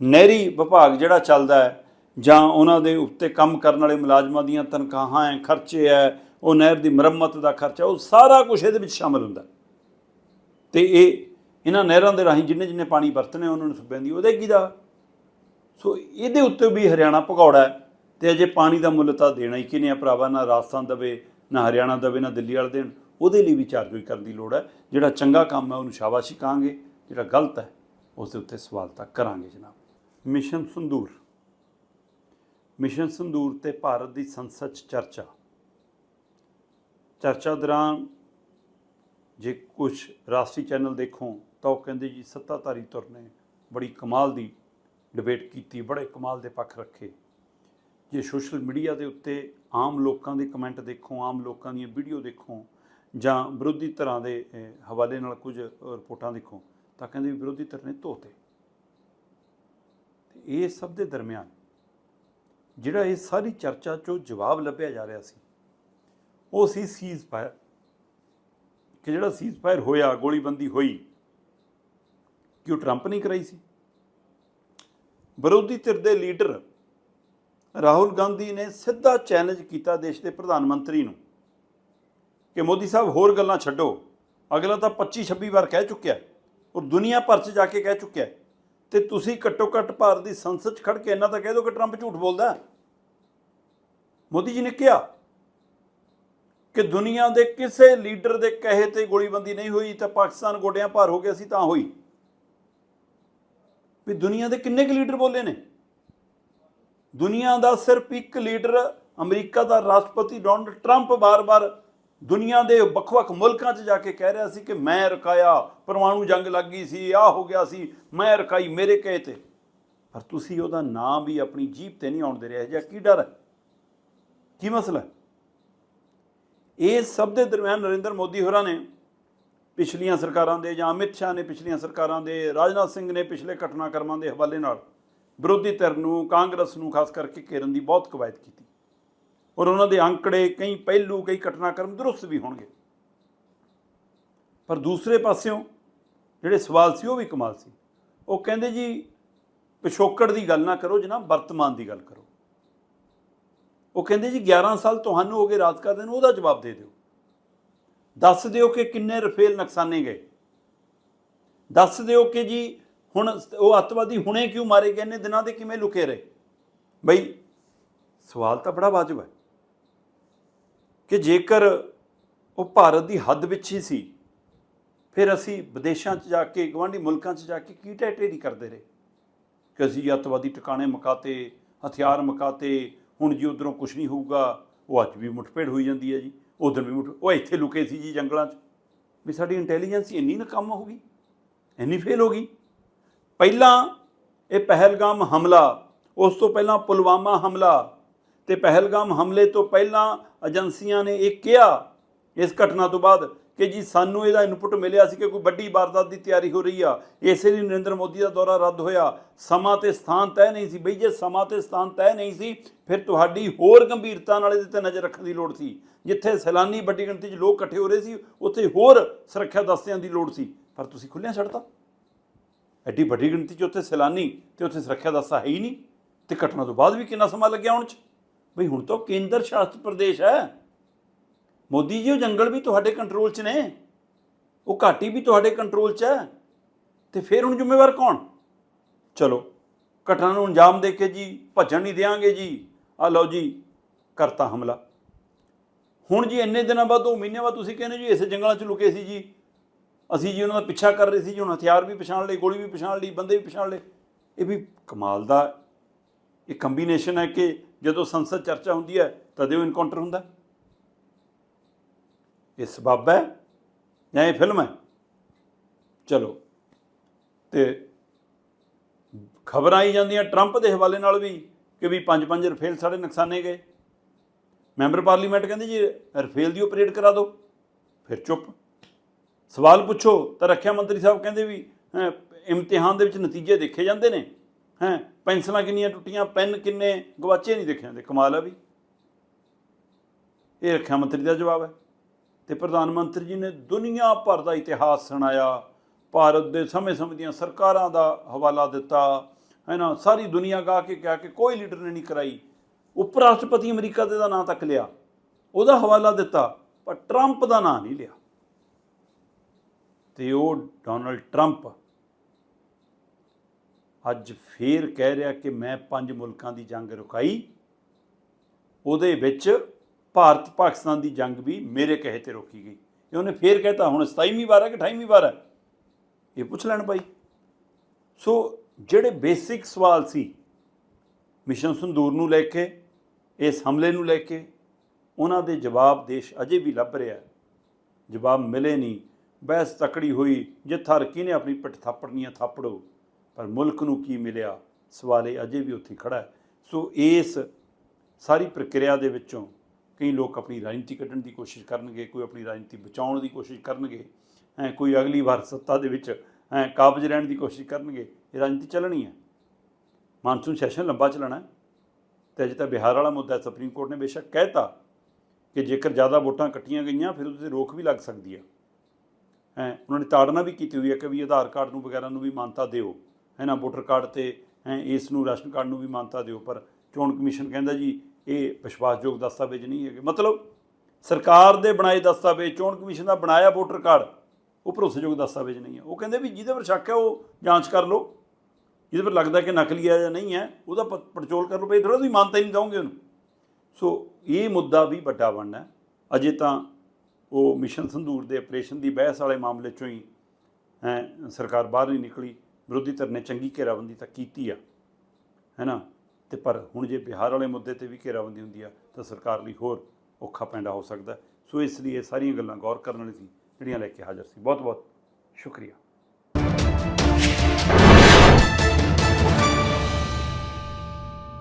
ਨਹਿਰੀ ਵਿਭਾਗ ਜਿਹੜਾ ਚੱਲਦਾ ਹੈ, ਜਾਂ ਉਹਨਾਂ ਦੇ ਉੱਤੇ ਕੰਮ ਕਰਨ ਵਾਲੇ ਮੁਲਾਜ਼ਮਾਂ ਦੀਆਂ ਤਨਖਾਹਾਂ ਹੈ, ਖਰਚੇ ਹੈ, ਉਹ ਨਹਿਰ ਦੀ ਮੁਰੰਮਤ ਦਾ ਖਰਚਾ, ਉਹ ਸਾਰਾ ਕੁਝ ਇਹਦੇ ਵਿੱਚ ਸ਼ਾਮਲ ਹੁੰਦਾ। ਤੇ ਇਹ ਇਹਨਾਂ ਨਹਿਰਾਂ ਦੇ ਰਾਹੀਂ ਜਿੰਨੇ ਜਿੰਨੇ ਪਾਣੀ ਵਰਤਨੇ ਉਹਨਾਂ ਨੂੰ ਸੂਬਿਆਂ ਦੀ ਉਹਦੇ ਕੀ ਦਾ ਸੋ ਇਹਦੇ ਉੱਤੇ ਵੀ ਹਰਿਆਣਾ ਭਗੌੜਾ ਹੈ ਤੇ ਅਜੇ ਪਾਣੀ ਦਾ ਮੁੱਲ ਤਾਂ ਦੇਣਾ ਹੀ ਕਿਨੇ ਆ ਭਰਾਵਾ, ਨਾ ਰਾਜਸਥਾਨ ਦਵੇ, ਨਾ ਹਰਿਆਣਾ ਦਵੇ, ਨਾ ਦਿੱਲੀ ਵਾਲੇ ਦੇਣ। ਉਹਦੇ ਲਈ ਵੀ ਚਾਰਜੋਈ ਕਰਨ ਦੀ ਲੋੜ ਹੈ। ਜਿਹੜਾ ਚੰਗਾ ਕੰਮ ਹੈ, ਉਹਨੂੰ ਸ਼ਾਬਾਸ਼ੀ ਕਹਾਂਗੇ। ਜਿਹੜਾ ਗਲਤ ਹੈ ਉਸ ਦੇ ਉੱਤੇ ਸਵਾਲ ਤਾਂ ਕਰਾਂਗੇ ਜਨਾਬ। ਮਿਸ਼ਨ ਸੰਦੂਰ ਮਿਸ਼ਨ ਸੰਦੂਰ ਤੇ ਭਾਰਤ ਦੀ ਸੰਸਦ 'ਚ ਚਰਚਾ। ਚਰਚਾ ਦੌਰਾਨ ਜੇ ਕੁਝ ਰਾਸ਼ਟਰੀ ਚੈਨਲ ਦੇਖੋ, ਤਾਂ ਉਹ ਕਹਿੰਦੇ ਜੀ ਸੱਤਾਧਾਰੀ ਧੁਰ ਨੇ ਬੜੀ ਕਮਾਲ ਦੀ ਡਿਬੇਟ ਕੀਤੀ, ਬੜੇ ਕਮਾਲ ਦੇ ਪੱਖ ਰੱਖੇ। ਜੇ ਸੋਸ਼ਲ ਮੀਡੀਆ ਦੇ ਉੱਤੇ ਆਮ ਲੋਕਾਂ ਦੇ ਕਮੈਂਟ ਦੇਖੋ, ਆਮ ਲੋਕਾਂ ਦੀਆਂ ਵੀਡੀਓ ਦੇਖੋ, ਜਾਂ ਵਿਰੋਧੀ ਧਿਰਾਂ ਦੇ ਹਵਾਲੇ ਨਾਲ ਕੁਝ ਰਿਪੋਰਟਾਂ ਦੇਖੋ, ਤਾਂ ਕਹਿੰਦੇ ਵੀ ਵਿਰੋਧੀ ਧਿਰ ਨੇ ਧੋਤੇ। ਇਹ ਸਭ ਦੇ ਦਰਮਿਆਨ ਜਿਹੜਾ ਇਹ ਸਾਰੀ ਚਰਚਾ ਚੋਂ ਜਵਾਬ ਲੱਭਿਆ ਜਾ ਰਿਹਾ ਸੀ, ਉਹ ਸੀ ਸੀਜ਼ ਫਾਇਰ ਕਿ ਜਿਹੜਾ ਸੀਜ਼ ਫਾਇਰ ਹੋਇਆ, ਗੋਲੀਬੰਦੀ ਹੋਈ, ਕਿ ਉਹ ਟਰੰਪ ਨਹੀਂ ਕਰਾਈ ਸੀ? ਵਿਰੋਧੀ ਧਿਰ ਦੇ ਲੀਡਰ ਰਾਹੁਲ ਗਾਂਧੀ ਨੇ ਸਿੱਧਾ ਚੈਲੰਜ ਕੀਤਾ ਦੇਸ਼ ਦੇ ਪ੍ਰਧਾਨ ਮੰਤਰੀ ਨੂੰ ਕਿ ਮੋਦੀ ਸਾਹਿਬ ਹੋਰ ਗੱਲਾਂ ਛੱਡੋ। ਅਗਲਾ ਤਾਂ 25 26 ਵਾਰ ਕਹਿ ਚੁੱਕਿਆ ਔਰ ਦੁਨੀਆ ਭਰ 'ਚ ਜਾ ਕੇ ਕਹਿ ਚੁੱਕਿਆ ਹੈ। ਤੇ ਤੁਸੀਂ ਘੱਟੋ ਘੱਟ ਭਾਰਤ ਦੀ ਸੰਸਦ 'ਚ ਖੜ ਕੇ ਇਹਨਾਂ ਤਾਂ ਕਹਿ ਦਿਓ ਕਿ ਟਰੰਪ ਝੂਠ ਬੋਲਦਾ ਮੋਦੀ ਜੀ ਨੇ ਕਿਹਾ ਕਿ ਦੁਨੀਆ ਦੇ ਕਿਸੇ ਲੀਡਰ ਦੇ ਕਹੇ ਤੇ ਗੋਲੀਬੰਦੀ ਨਹੀਂ ਹੋਈ ਤਾਂ ਪਾਕਿਸਤਾਨ ਗੋਡਿਆਂ ਭਾਰ ਹੋ ਗਿਆ ਸੀ ਤਾਂ ਹੋਈ। ਵੀ ਦੁਨੀਆ ਦੇ ਕਿੰਨੇ ਕੁ ਲੀਡਰ ਬੋਲੇ ਨੇ? ਦੁਨੀਆ ਦਾ ਸਿਰਫ ਇੱਕ ਲੀਡਰ, ਅਮਰੀਕਾ ਦਾ ਰਾਸ਼ਟਰਪਤੀ ਡੋਨਲਡ ਟਰੰਪ ਬਾਰ-ਬਾਰ ਦੁਨੀਆ ਦੇ ਵੱਖ-ਵੱਖ ਮੁਲਕਾਂ 'ਚ ਜਾ ਕੇ ਕਹਿ ਰਿਹਾ ਸੀ ਕਿ ਮੈਂ ਰਕਾਇਆ ਪਰਮਾਣੂ ਜੰਗ ਲੱਗ ਗਈ ਸੀ, ਆਹ ਹੋ ਗਿਆ ਸੀ, ਮੈਂ ਰਕਾਈ ਮੇਰੇ ਕਹੇ ਤੇ। ਪਰ ਤੁਸੀਂ ਉਹਦਾ ਨਾਮ ਵੀ ਆਪਣੀ ਜੀਭ ਤੇ ਨਹੀਂ ਆਉਣ ਦੇ ਰਿਹਾ ਜਾਂ ਕੀ ਡਰ ਹੈ? ਕੀ ਮਸਲਾ ਹੈ? ਇਹ ਸਭ ਦੇ ਦਰਮਿਆਨ ਨਰਿੰਦਰ ਮੋਦੀ ਹੋਰਾਂ ਨੇ ਪਿਛਲੀਆਂ ਸਰਕਾਰਾਂ ਦੇ ਜਾਂ ਅਮਿਤ ਸ਼ਾਹ ਨੇ ਪਿਛਲੀਆਂ ਸਰਕਾਰਾਂ ਦੇ, ਰਾਜਨਾਥ ਸਿੰਘ ਨੇ ਪਿਛਲੇ ਘਟਨਾਕ੍ਰਮਾਂ ਦੇ ਹਵਾਲੇ ਨਾਲ ਵਿਰੋਧੀ ਧਿਰ ਨੂੰ, ਕਾਂਗਰਸ ਨੂੰ, ਖਾਸ ਕਰਕੇ ਘੇਰਨ ਦੀ ਬਹੁਤ ਕਵਾਇਦ ਕੀਤੀ। ਔਰ ਉਹਨਾਂ ਦੇ ਅੰਕੜੇ, ਕਈ ਪਹਿਲੂ, ਕਈ ਘਟਨਾਕ੍ਰਮ ਦਰੁਸਤ ਵੀ ਹੋਣਗੇ। ਪਰ ਦੂਸਰੇ ਪਾਸਿਓਂ ਜਿਹੜੇ ਸਵਾਲ ਸੀ, ਉਹ ਵੀ ਕਮਾਲ ਸੀ। ਉਹ ਕਹਿੰਦੇ ਜੀ, ਪਿਛੋਕੜ ਦੀ ਗੱਲ ਨਾ ਕਰੋ, ਜਨਾਬ, ਵਰਤਮਾਨ ਦੀ ਗੱਲ ਕਰੋ। ਉਹ ਕਹਿੰਦੇ ਜੀ 11 ਸਾਲ ਤੁਹਾਨੂੰ ਹੋ ਗਏ ਰਾਜ ਕਰਦੇ ਨੂੰ, ਉਹਦਾ ਜਵਾਬ ਦੇ ਦਿਓ। ਦੱਸ ਦਿਓ ਕਿ ਕਿੰਨੇ ਰਫੇਲ ਨੁਕਸਾਨੇ ਗਏ। ਦੱਸ ਦਿਓ ਕਿ ਜੀ ਹੁਣ ਉਹ ਅੱਤਵਾਦੀ ਹੁਣੇ ਕਿਉਂ ਮਾਰੇ ਗਏ ਨੇ, ਦਿਨਾਂ ਦੇ ਕਿਵੇਂ ਲੁਕੇ ਰਹੇ। ਬਈ, ਸਵਾਲ ਤਾਂ ਬੜਾ ਵਾਜਬ ਹੈ ਕਿ ਜੇਕਰ ਉਹ ਭਾਰਤ ਦੀ ਹੱਦ ਵਿੱਚ ਹੀ ਸੀ, ਫਿਰ ਅਸੀਂ ਵਿਦੇਸ਼ਾਂ 'ਚ ਜਾ ਕੇ ਗਵਾਂਢੀ ਮੁਲਕਾਂ 'ਚ ਜਾ ਕੇ ਕੀ ਟੈਟੇਰੀ ਕਰਦੇ ਰਹੇ? ਕਿ ਅਸੀਂ ਅੱਤਵਾਦੀ ਟਿਕਾਣੇ ਮਕਾਤੇ, ਹਥਿਆਰ ਮਕਾਤੇ ਹੁਣ ਜੀ ਉਧਰੋਂ ਕੁਝ ਨਹੀਂ ਹੋਊਗਾ, ਉਹ ਅੱਜ ਵੀ ਮੁੱਠਭੇੜ ਹੋਈ ਜਾਂਦੀ ਹੈ ਜੀ, ਉਧਰ ਵੀ ਮੁੱਠ, ਉਹ ਇੱਥੇ ਲੁਕੇ ਸੀ ਜੀ ਜੰਗਲਾਂ 'ਚ। ਵੀ ਸਾਡੀ ਇੰਟੈਲੀਜੈਂਸ ਇੰਨੀ ਨਾਕਾਮ ਹੋ ਗਈ, ਇੰਨੀ ਫੇਲ ਹੋ ਗਈ। ਪਹਿਲਾਂ ਇਹ ਪਹਿਲਗਾਮ ਹਮਲਾ, ਉਸ ਤੋਂ ਪਹਿਲਾਂ ਪੁਲਵਾਮਾ ਹਮਲਾ ਤੇ ਪਹਿਲਗਾਮ ਹਮਲੇ ਤੋਂ ਪਹਿਲਾਂ ਏਜੰਸੀਆਂ ਨੇ ਇਹ ਕਿਹਾ, ਇਸ ਘਟਨਾ ਤੋਂ ਬਾਅਦ ਕਿ ਜੀ ਸਾਨੂੰ ਇਹਦਾ ਇਨਪੁਟ ਮਿਲਿਆ ਸੀ ਕਿ ਕੋਈ ਵੱਡੀ ਵਾਰਦਾਤ ਦੀ ਤਿਆਰੀ ਹੋ ਰਹੀ ਆ। ਇਸੇ ਲਈ ਨਰਿੰਦਰ ਮੋਦੀ ਦਾ ਦੌਰਾ ਰੱਦ ਹੋਇਆ। ਸਮਾਂ ਤੇ ਸਥਾਨ ਤੈਅ ਨਹੀਂ ਸੀ। ਬਈ ਜੇ ਸਮਾਂ ਤੇ ਸਥਾਨ ਤੈਅ ਨਹੀਂ ਸੀ, ਫਿਰ ਤੁਹਾਡੀ ਹੋਰ ਗੰਭੀਰਤਾ ਨਾਲ ਇਹਦੇ ਤੇ ਨਜ਼ਰ ਰੱਖਣ ਦੀ ਲੋੜ ਸੀ। ਜਿੱਥੇ ਸੈਲਾਨੀ ਵੱਡੀ ਗਿਣਤੀ 'ਚ ਲੋਕ ਇਕੱਠੇ ਹੋ ਰਹੇ ਸੀ, ਉੱਥੇ ਹੋਰ ਸੁਰੱਖਿਆ ਦਸਤਿਆਂ ਦੀ ਲੋੜ ਸੀ। ਪਰ ਤੁਸੀਂ ਖੁੱਲਿਆਂ ਛੱਡਤਾ ਐਡੀ ਵੱਡੀ ਗਿਣਤੀ 'ਚ ਉੱਥੇ ਸੈਲਾਨੀ ਤੇ ਉੱਥੇ ਸੁਰੱਖਿਆ ਦਸਤਾ ਹੈ ਹੀ ਨਹੀਂ। ਤੇ ਘਟਨਾ ਤੋਂ ਬਾਅਦ ਵੀ ਕਿੰਨਾ ਸਮਾਂ ਲੱਗਿਆ ਆਉਣ 'ਚ? ਬਈ ਹੁਣ ਤਾਂ ਉਹ ਕੇਂਦਰ ਸ਼ਾਸਤ ਪ੍ਰਦੇਸ਼ ਹੈ। ਮੋਦੀ ਜੀ, ਉਹ ਜੰਗਲ ਵੀ ਤੁਹਾਡੇ ਕੰਟਰੋਲ 'ਚ ਨੇ। ਉਹ ਘਾਟੀ ਵੀ ਤੁਹਾਡੇ ਕੰਟਰੋਲ 'ਚ ਹੈ। ਤੇ ਫਿਰ ਹੁਣ ਜ਼ਿੰਮੇਵਾਰ ਕੌਣ? ਚਲੋ, ਘਟਨਾ ਨੂੰ ਅੰਜਾਮ ਦੇ ਕੇ ਜੀ, ਭੱਜਣ ਨਹੀਂ ਦੇਵਾਂਗੇ ਜੀ। ਆ ਲਓ ਜੀ, ਕਰਤਾ ਹਮਲਾ। ਹੁਣ ਜੀ, ਇੰਨੇ ਦਿਨਾਂ ਬਾਅਦ ਉਹ ਮਹੀਨਿਆਂ ਬਾਅਦ ਤੁਸੀਂ ਕਹਿੰਦੇ ਜੀ, ਇਸ ਜੰਗਲਾਂ 'ਚ ਲੁਕੇ ਸੀ ਜੀ। ਅਸੀਂ ਜੀ ਉਹਨਾਂ ਦਾ ਪਿੱਛਾ ਕਰ ਰਹੇ ਸੀ ਜੀ, ਹੁਣ ਹਥਿਆਰ ਵੀ ਪਛਾਣ ਲਏ, ਗੋਲੀ ਵੀ ਪਛਾਣ ਲਈ, ਬੰਦੇ ਵੀ ਪਛਾਣ ਲਏ। ਇਹ ਵੀ ਕਮਾਲ ਦਾ ਇਹ ਕੰਬੀਨੇਸ਼ਨ ਹੈ ਕਿ ਜਦੋਂ ਸੰਸਦ ਚਰਚਾ ਹੁੰਦੀ ਹੈ, ਤਦੇ ਉਹ ਇਨਕਾਊਂਟਰ ਹੁੰਦਾ। ਇਹ ਸਬੱਬ ਹੈ ਜਾਂ ਇਹ ਫਿਲਮ ਹੈ? ਚਲੋ। ਤੇ ਖਬਰਾਂ ਆਈ ਜਾਂਦੀਆਂ ਟਰੰਪ ਦੇ ਹਵਾਲੇ ਨਾਲ ਵੀ ਕਿ ਵੀ ਪੰਜ ਪੰਜ ਰਫੇਲ ਸਾਡੇ ਨੁਕਸਾਨੇ ਗਏ। ਮੈਂਬਰ ਪਾਰਲੀਮੈਂਟ ਕਹਿੰਦੇ ਜੀ ਰਫੇਲ ਦੀ ਉਹ ਕਰਾ ਦਿਓ। ਫਿਰ ਚੁੱਪ। ਸਵਾਲ ਪੁੱਛੋ ਤਾਂ ਰੱਖਿਆ ਮੰਤਰੀ ਸਾਹਿਬ ਕਹਿੰਦੇ ਵੀ ਹੈਂ, ਇਮਤਿਹਾਨ ਦੇ ਵਿੱਚ ਨਤੀਜੇ ਦੇਖੇ ਜਾਂਦੇ ਨੇ। ਹੈ ਪੈਨਸਲਾਂ ਕਿੰਨੀਆਂ ਟੁੱਟੀਆਂ ਪੈਨ ਕਿੰਨੇ ਗਵਾਚੇ ਨਹੀਂ ਦੇਖੇ ਜਾਂਦੇ। ਕਮਾਲ ਆ ਵੀ। ਇਹ ਰੱਖਿਆ ਮੰਤਰੀ ਦਾ ਜਵਾਬ ਹੈ। ਤੇ ਪ੍ਰਧਾਨ ਮੰਤਰੀ ਜੀ ਨੇ ਦੁਨੀਆ ਭਰ ਦਾ ਇਤਿਹਾਸ ਸੁਣਾਇਆ, ਭਾਰਤ ਦੇ ਸਮੇਂ-ਸਮੇਂ ਦੀਆਂ ਸਰਕਾਰਾਂ ਦਾ ਹਵਾਲਾ ਦਿੱਤਾ, ਹੈ ਨਾ? ਸਾਰੀ ਦੁਨੀਆ ਗਾ ਕੇ ਕਿਹਾ ਕਿ ਕੋਈ ਲੀਡਰ ਨੇ ਨਹੀਂ ਕਰਾਈ। ਉਪ ਰਾਸ਼ਟਰਪਤੀ ਅਮਰੀਕਾ ਦੇ ਦਾ ਨਾਂ ਤੱਕ ਲਿਆ। ਉਹਦਾ ਹਵਾਲਾ ਦਿੱਤਾ, ਪਰ ਟਰੰਪ ਦਾ ਨਾਂ ਨਹੀਂ ਲਿਆ। ਤੇ ਉਹ ਡੋਨਲਡ ਟਰੰਪ ਅੱਜ ਫੇਰ ਕਹਿ ਰਿਹਾ ਕਿ ਮੈਂ ਪੰਜ ਮੁਲਕਾਂ ਦੀ ਜੰਗ ਰੁਕਾਈ। ਉਹਦੇ ਵਿੱਚ ਭਾਰਤ ਪਾਕਿਸਤਾਨ ਦੀ ਜੰਗ ਵੀ ਮੇਰੇ ਕਹੇ ਤੇ ਰੋਕੀ ਗਈ। ਇਹ ਉਹਨੇ ਫੇਰ ਕਹਿਤਾ, ਹੁਣ 27ਵੀਂ ਵਾਰ ਹੈ ਕਿ 28ਵੀਂ ਵਾਰ ਹੈ? ਇਹ ਪੁੱਛ ਲੈਣ ਭਾਈ ਸੋ ਜਿਹੜੇ ਬੇਸਿਕ ਸਵਾਲ ਸੀ, ਮਿਸ਼ਨ ਸੰਦੂਰ ਨੂੰ ਲੈ ਕੇ, ਇਸ ਹਮਲੇ ਨੂੰ ਲੈ ਕੇ, ਉਹਨਾਂ ਦੇ ਜਵਾਬ ਦੇਸ਼ ਅਜੇ ਵੀ ਲੱਭ ਰਿਹਾ ਜਵਾਬ ਮਿਲੇ ਨਹੀਂ। ਬਹਿਸ ਤਕੜੀ ਹੋਈ, ਜਿੱਥਾ ਰਕੀ ਨੇ ਆਪਣੀ ਪਿੱਠ ਥਾਪੜਨੀਆਂ ਥਾਪੜੋ। ਪਰ ਮੁਲਕ ਨੂੰ ਕੀ ਮਿਲਿਆ? ਸਵਾਲ ਇਹ ਅਜੇ ਵੀ ਉੱਥੇ ਖੜਾ ਹੈ। ਸੋ ਇਸ ਸਾਰੀ ਪ੍ਰਕਿਰਿਆ ਦੇ ਵਿੱਚੋਂ ਕਈ ਲੋਕ ਆਪਣੀ ਰਾਜਨੀਤੀ ਕੱਢਣ ਦੀ ਕੋਸ਼ਿਸ਼ ਕਰਨਗੇ, ਕੋਈ ਆਪਣੀ ਰਾਜਨੀਤੀ ਬਚਾਉਣ ਦੀ ਕੋਸ਼ਿਸ਼ ਕਰਨਗੇ, ਹੈ, ਕੋਈ ਅਗਲੀ ਵਾਰ ਸੱਤਾ ਦੇ ਵਿੱਚ, ਹੈ, ਕਾਬਜ ਰਹਿਣ ਦੀ ਕੋਸ਼ਿਸ਼ ਕਰਨਗੇ, ਇਹ ਰਾਜਨੀਤੀ ਚੱਲਣੀ ਹੈ। ਮਾਨਸੂਨ ਸੈਸ਼ਨ ਲੰਬਾ ਚੱਲਣਾ ਹੈ ਤੇ ਅਜੇ ਤਾਂ ਬਿਹਾਰ ਵਾਲਾ ਮੁੱਦਾ ਸੁਪਰੀਮ ਕੋਰਟ ਨੇ ਬੇਸ਼ੱਕ ਕਹਿਤਾ ਕਿ ਜੇਕਰ ਜ਼ਿਆਦਾ ਵੋਟਾਂ ਕੱਟੀਆਂ ਗਈਆਂ, ਫਿਰ ਉਹਦੇ ਤੇ ਰੋਕ ਵੀ ਲੱਗ ਸਕਦੀ ਹੈ। ਹੈ, ਉਹਨਾਂ ਨੇ ਤਾੜਨਾ ਵੀ ਕੀਤੀ ਹੋਈ ਹੈ ਕਿ ਵੀ ਆਧਾਰ ਕਾਰਡ ਨੂੰ ਵਗੈਰਾ ਨੂੰ ਵੀ ਮਾਨਤਾ ਦਿਓ। ਹੈ ਨਾ, ਵੋਟਰ ਕਾਰਡ ਤੇ, ਹੈ, ਇਸ ਨੂੰ ਰਾਸ਼ਨ ਕਾਰਡ ਨੂੰ ਵੀ ਮਾਨਤਾ ਦਿਓ, ਪਰ ਚੋਣ ਕਮਿਸ਼ਨ ਕਹਿੰਦਾ ਜੀ ਇਹ ਵਿਸ਼ਵਾਸਯੋਗ ਦਸਤਾਵੇਜ਼ ਨਹੀਂ ਹੈਗੇ। ਮਤਲਬ ਸਰਕਾਰ ਦੇ ਬਣਾਏ ਦਸਤਾਵੇਜ਼ ਚੋਣ ਕਮਿਸ਼ਨ ਦਾ ਬਣਾਇਆ ਵੋਟਰ ਕਾਰਡ, ਉਹ ਭਰੋਸੇਯੋਗ ਦਸਤਾਵੇਜ਼ ਨਹੀਂ ਹੈ। ਉਹ ਕਹਿੰਦੇ ਵੀ ਜਿਹਦੇ ਪਰ ਸ਼ੱਕ ਹੈ, ਉਹ ਜਾਂਚ ਕਰ ਲਓ। ਜਿਹਦੇ ਪਰ ਲੱਗਦਾ ਕਿ ਨਕਲੀ ਹੈ ਜਾਂ ਨਹੀਂ ਹੈ, ਉਹਦਾ ਪੜਚੋਲ ਕਰ ਲਓ। ਭਈ ਥੋੜਾ ਤੁਸੀਂ ਮਾਨਤਾ ਹੀ ਨਹੀਂ ਦਓਗੇ ਉਹਨੂੰ। ਸੋ ਇਹ ਮੁੱਦਾ ਵੀ ਵੱਡਾ ਬਣਨਾ ਹੈ। ਅਜੇ ਤਾਂ ਉਹ ਮਿਸ਼ਨ ਸੰਧੂਰ ਦੇ ਆਪਰੇਸ਼ਨ ਦੀ ਬਹਿਸ ਵਾਲੇ ਮਾਮਲੇ ਚੋਂ ਹੀ, ਹੈ, ਸਰਕਾਰ ਬਾਹਰ ਨਹੀਂ ਨਿਕਲੀ। ਵਿਰੋਧੀ ਧਿਰ ਨੇ ਚੰਗੀ ਘੇਰਾਬੰਦੀ ਤਾਂ ਕੀਤੀ ਆ। ਹੈ ਨਾ? ਤੇ ਪਰ ਹੁਣ ਜੇ ਬਿਹਾਰ ਵਾਲੇ ਮੁੱਦੇ ਤੇ ਵੀ ਘੇਰਾਬੰਦੀ ਹੁੰਦੀ ਆ, ਤਾਂ ਸਰਕਾਰ ਲਈ ਹੋਰ ਔਖਾ ਪੈਂਡਾ ਹੋ ਸਕਦਾ। ਸੋ ਇਸ ਲਈ ਇਹ ਸਾਰੀਆਂ ਗੱਲਾਂ ਗੌਰ ਕਰਨ ਵਾਲੀ ਸੀ, ਜਿਹੜੀਆਂ ਲੈ ਕੇ ਹਾਜ਼ਰ ਸੀ। ਬਹੁਤ ਬਹੁਤ ਸ਼ੁਕਰੀਆ।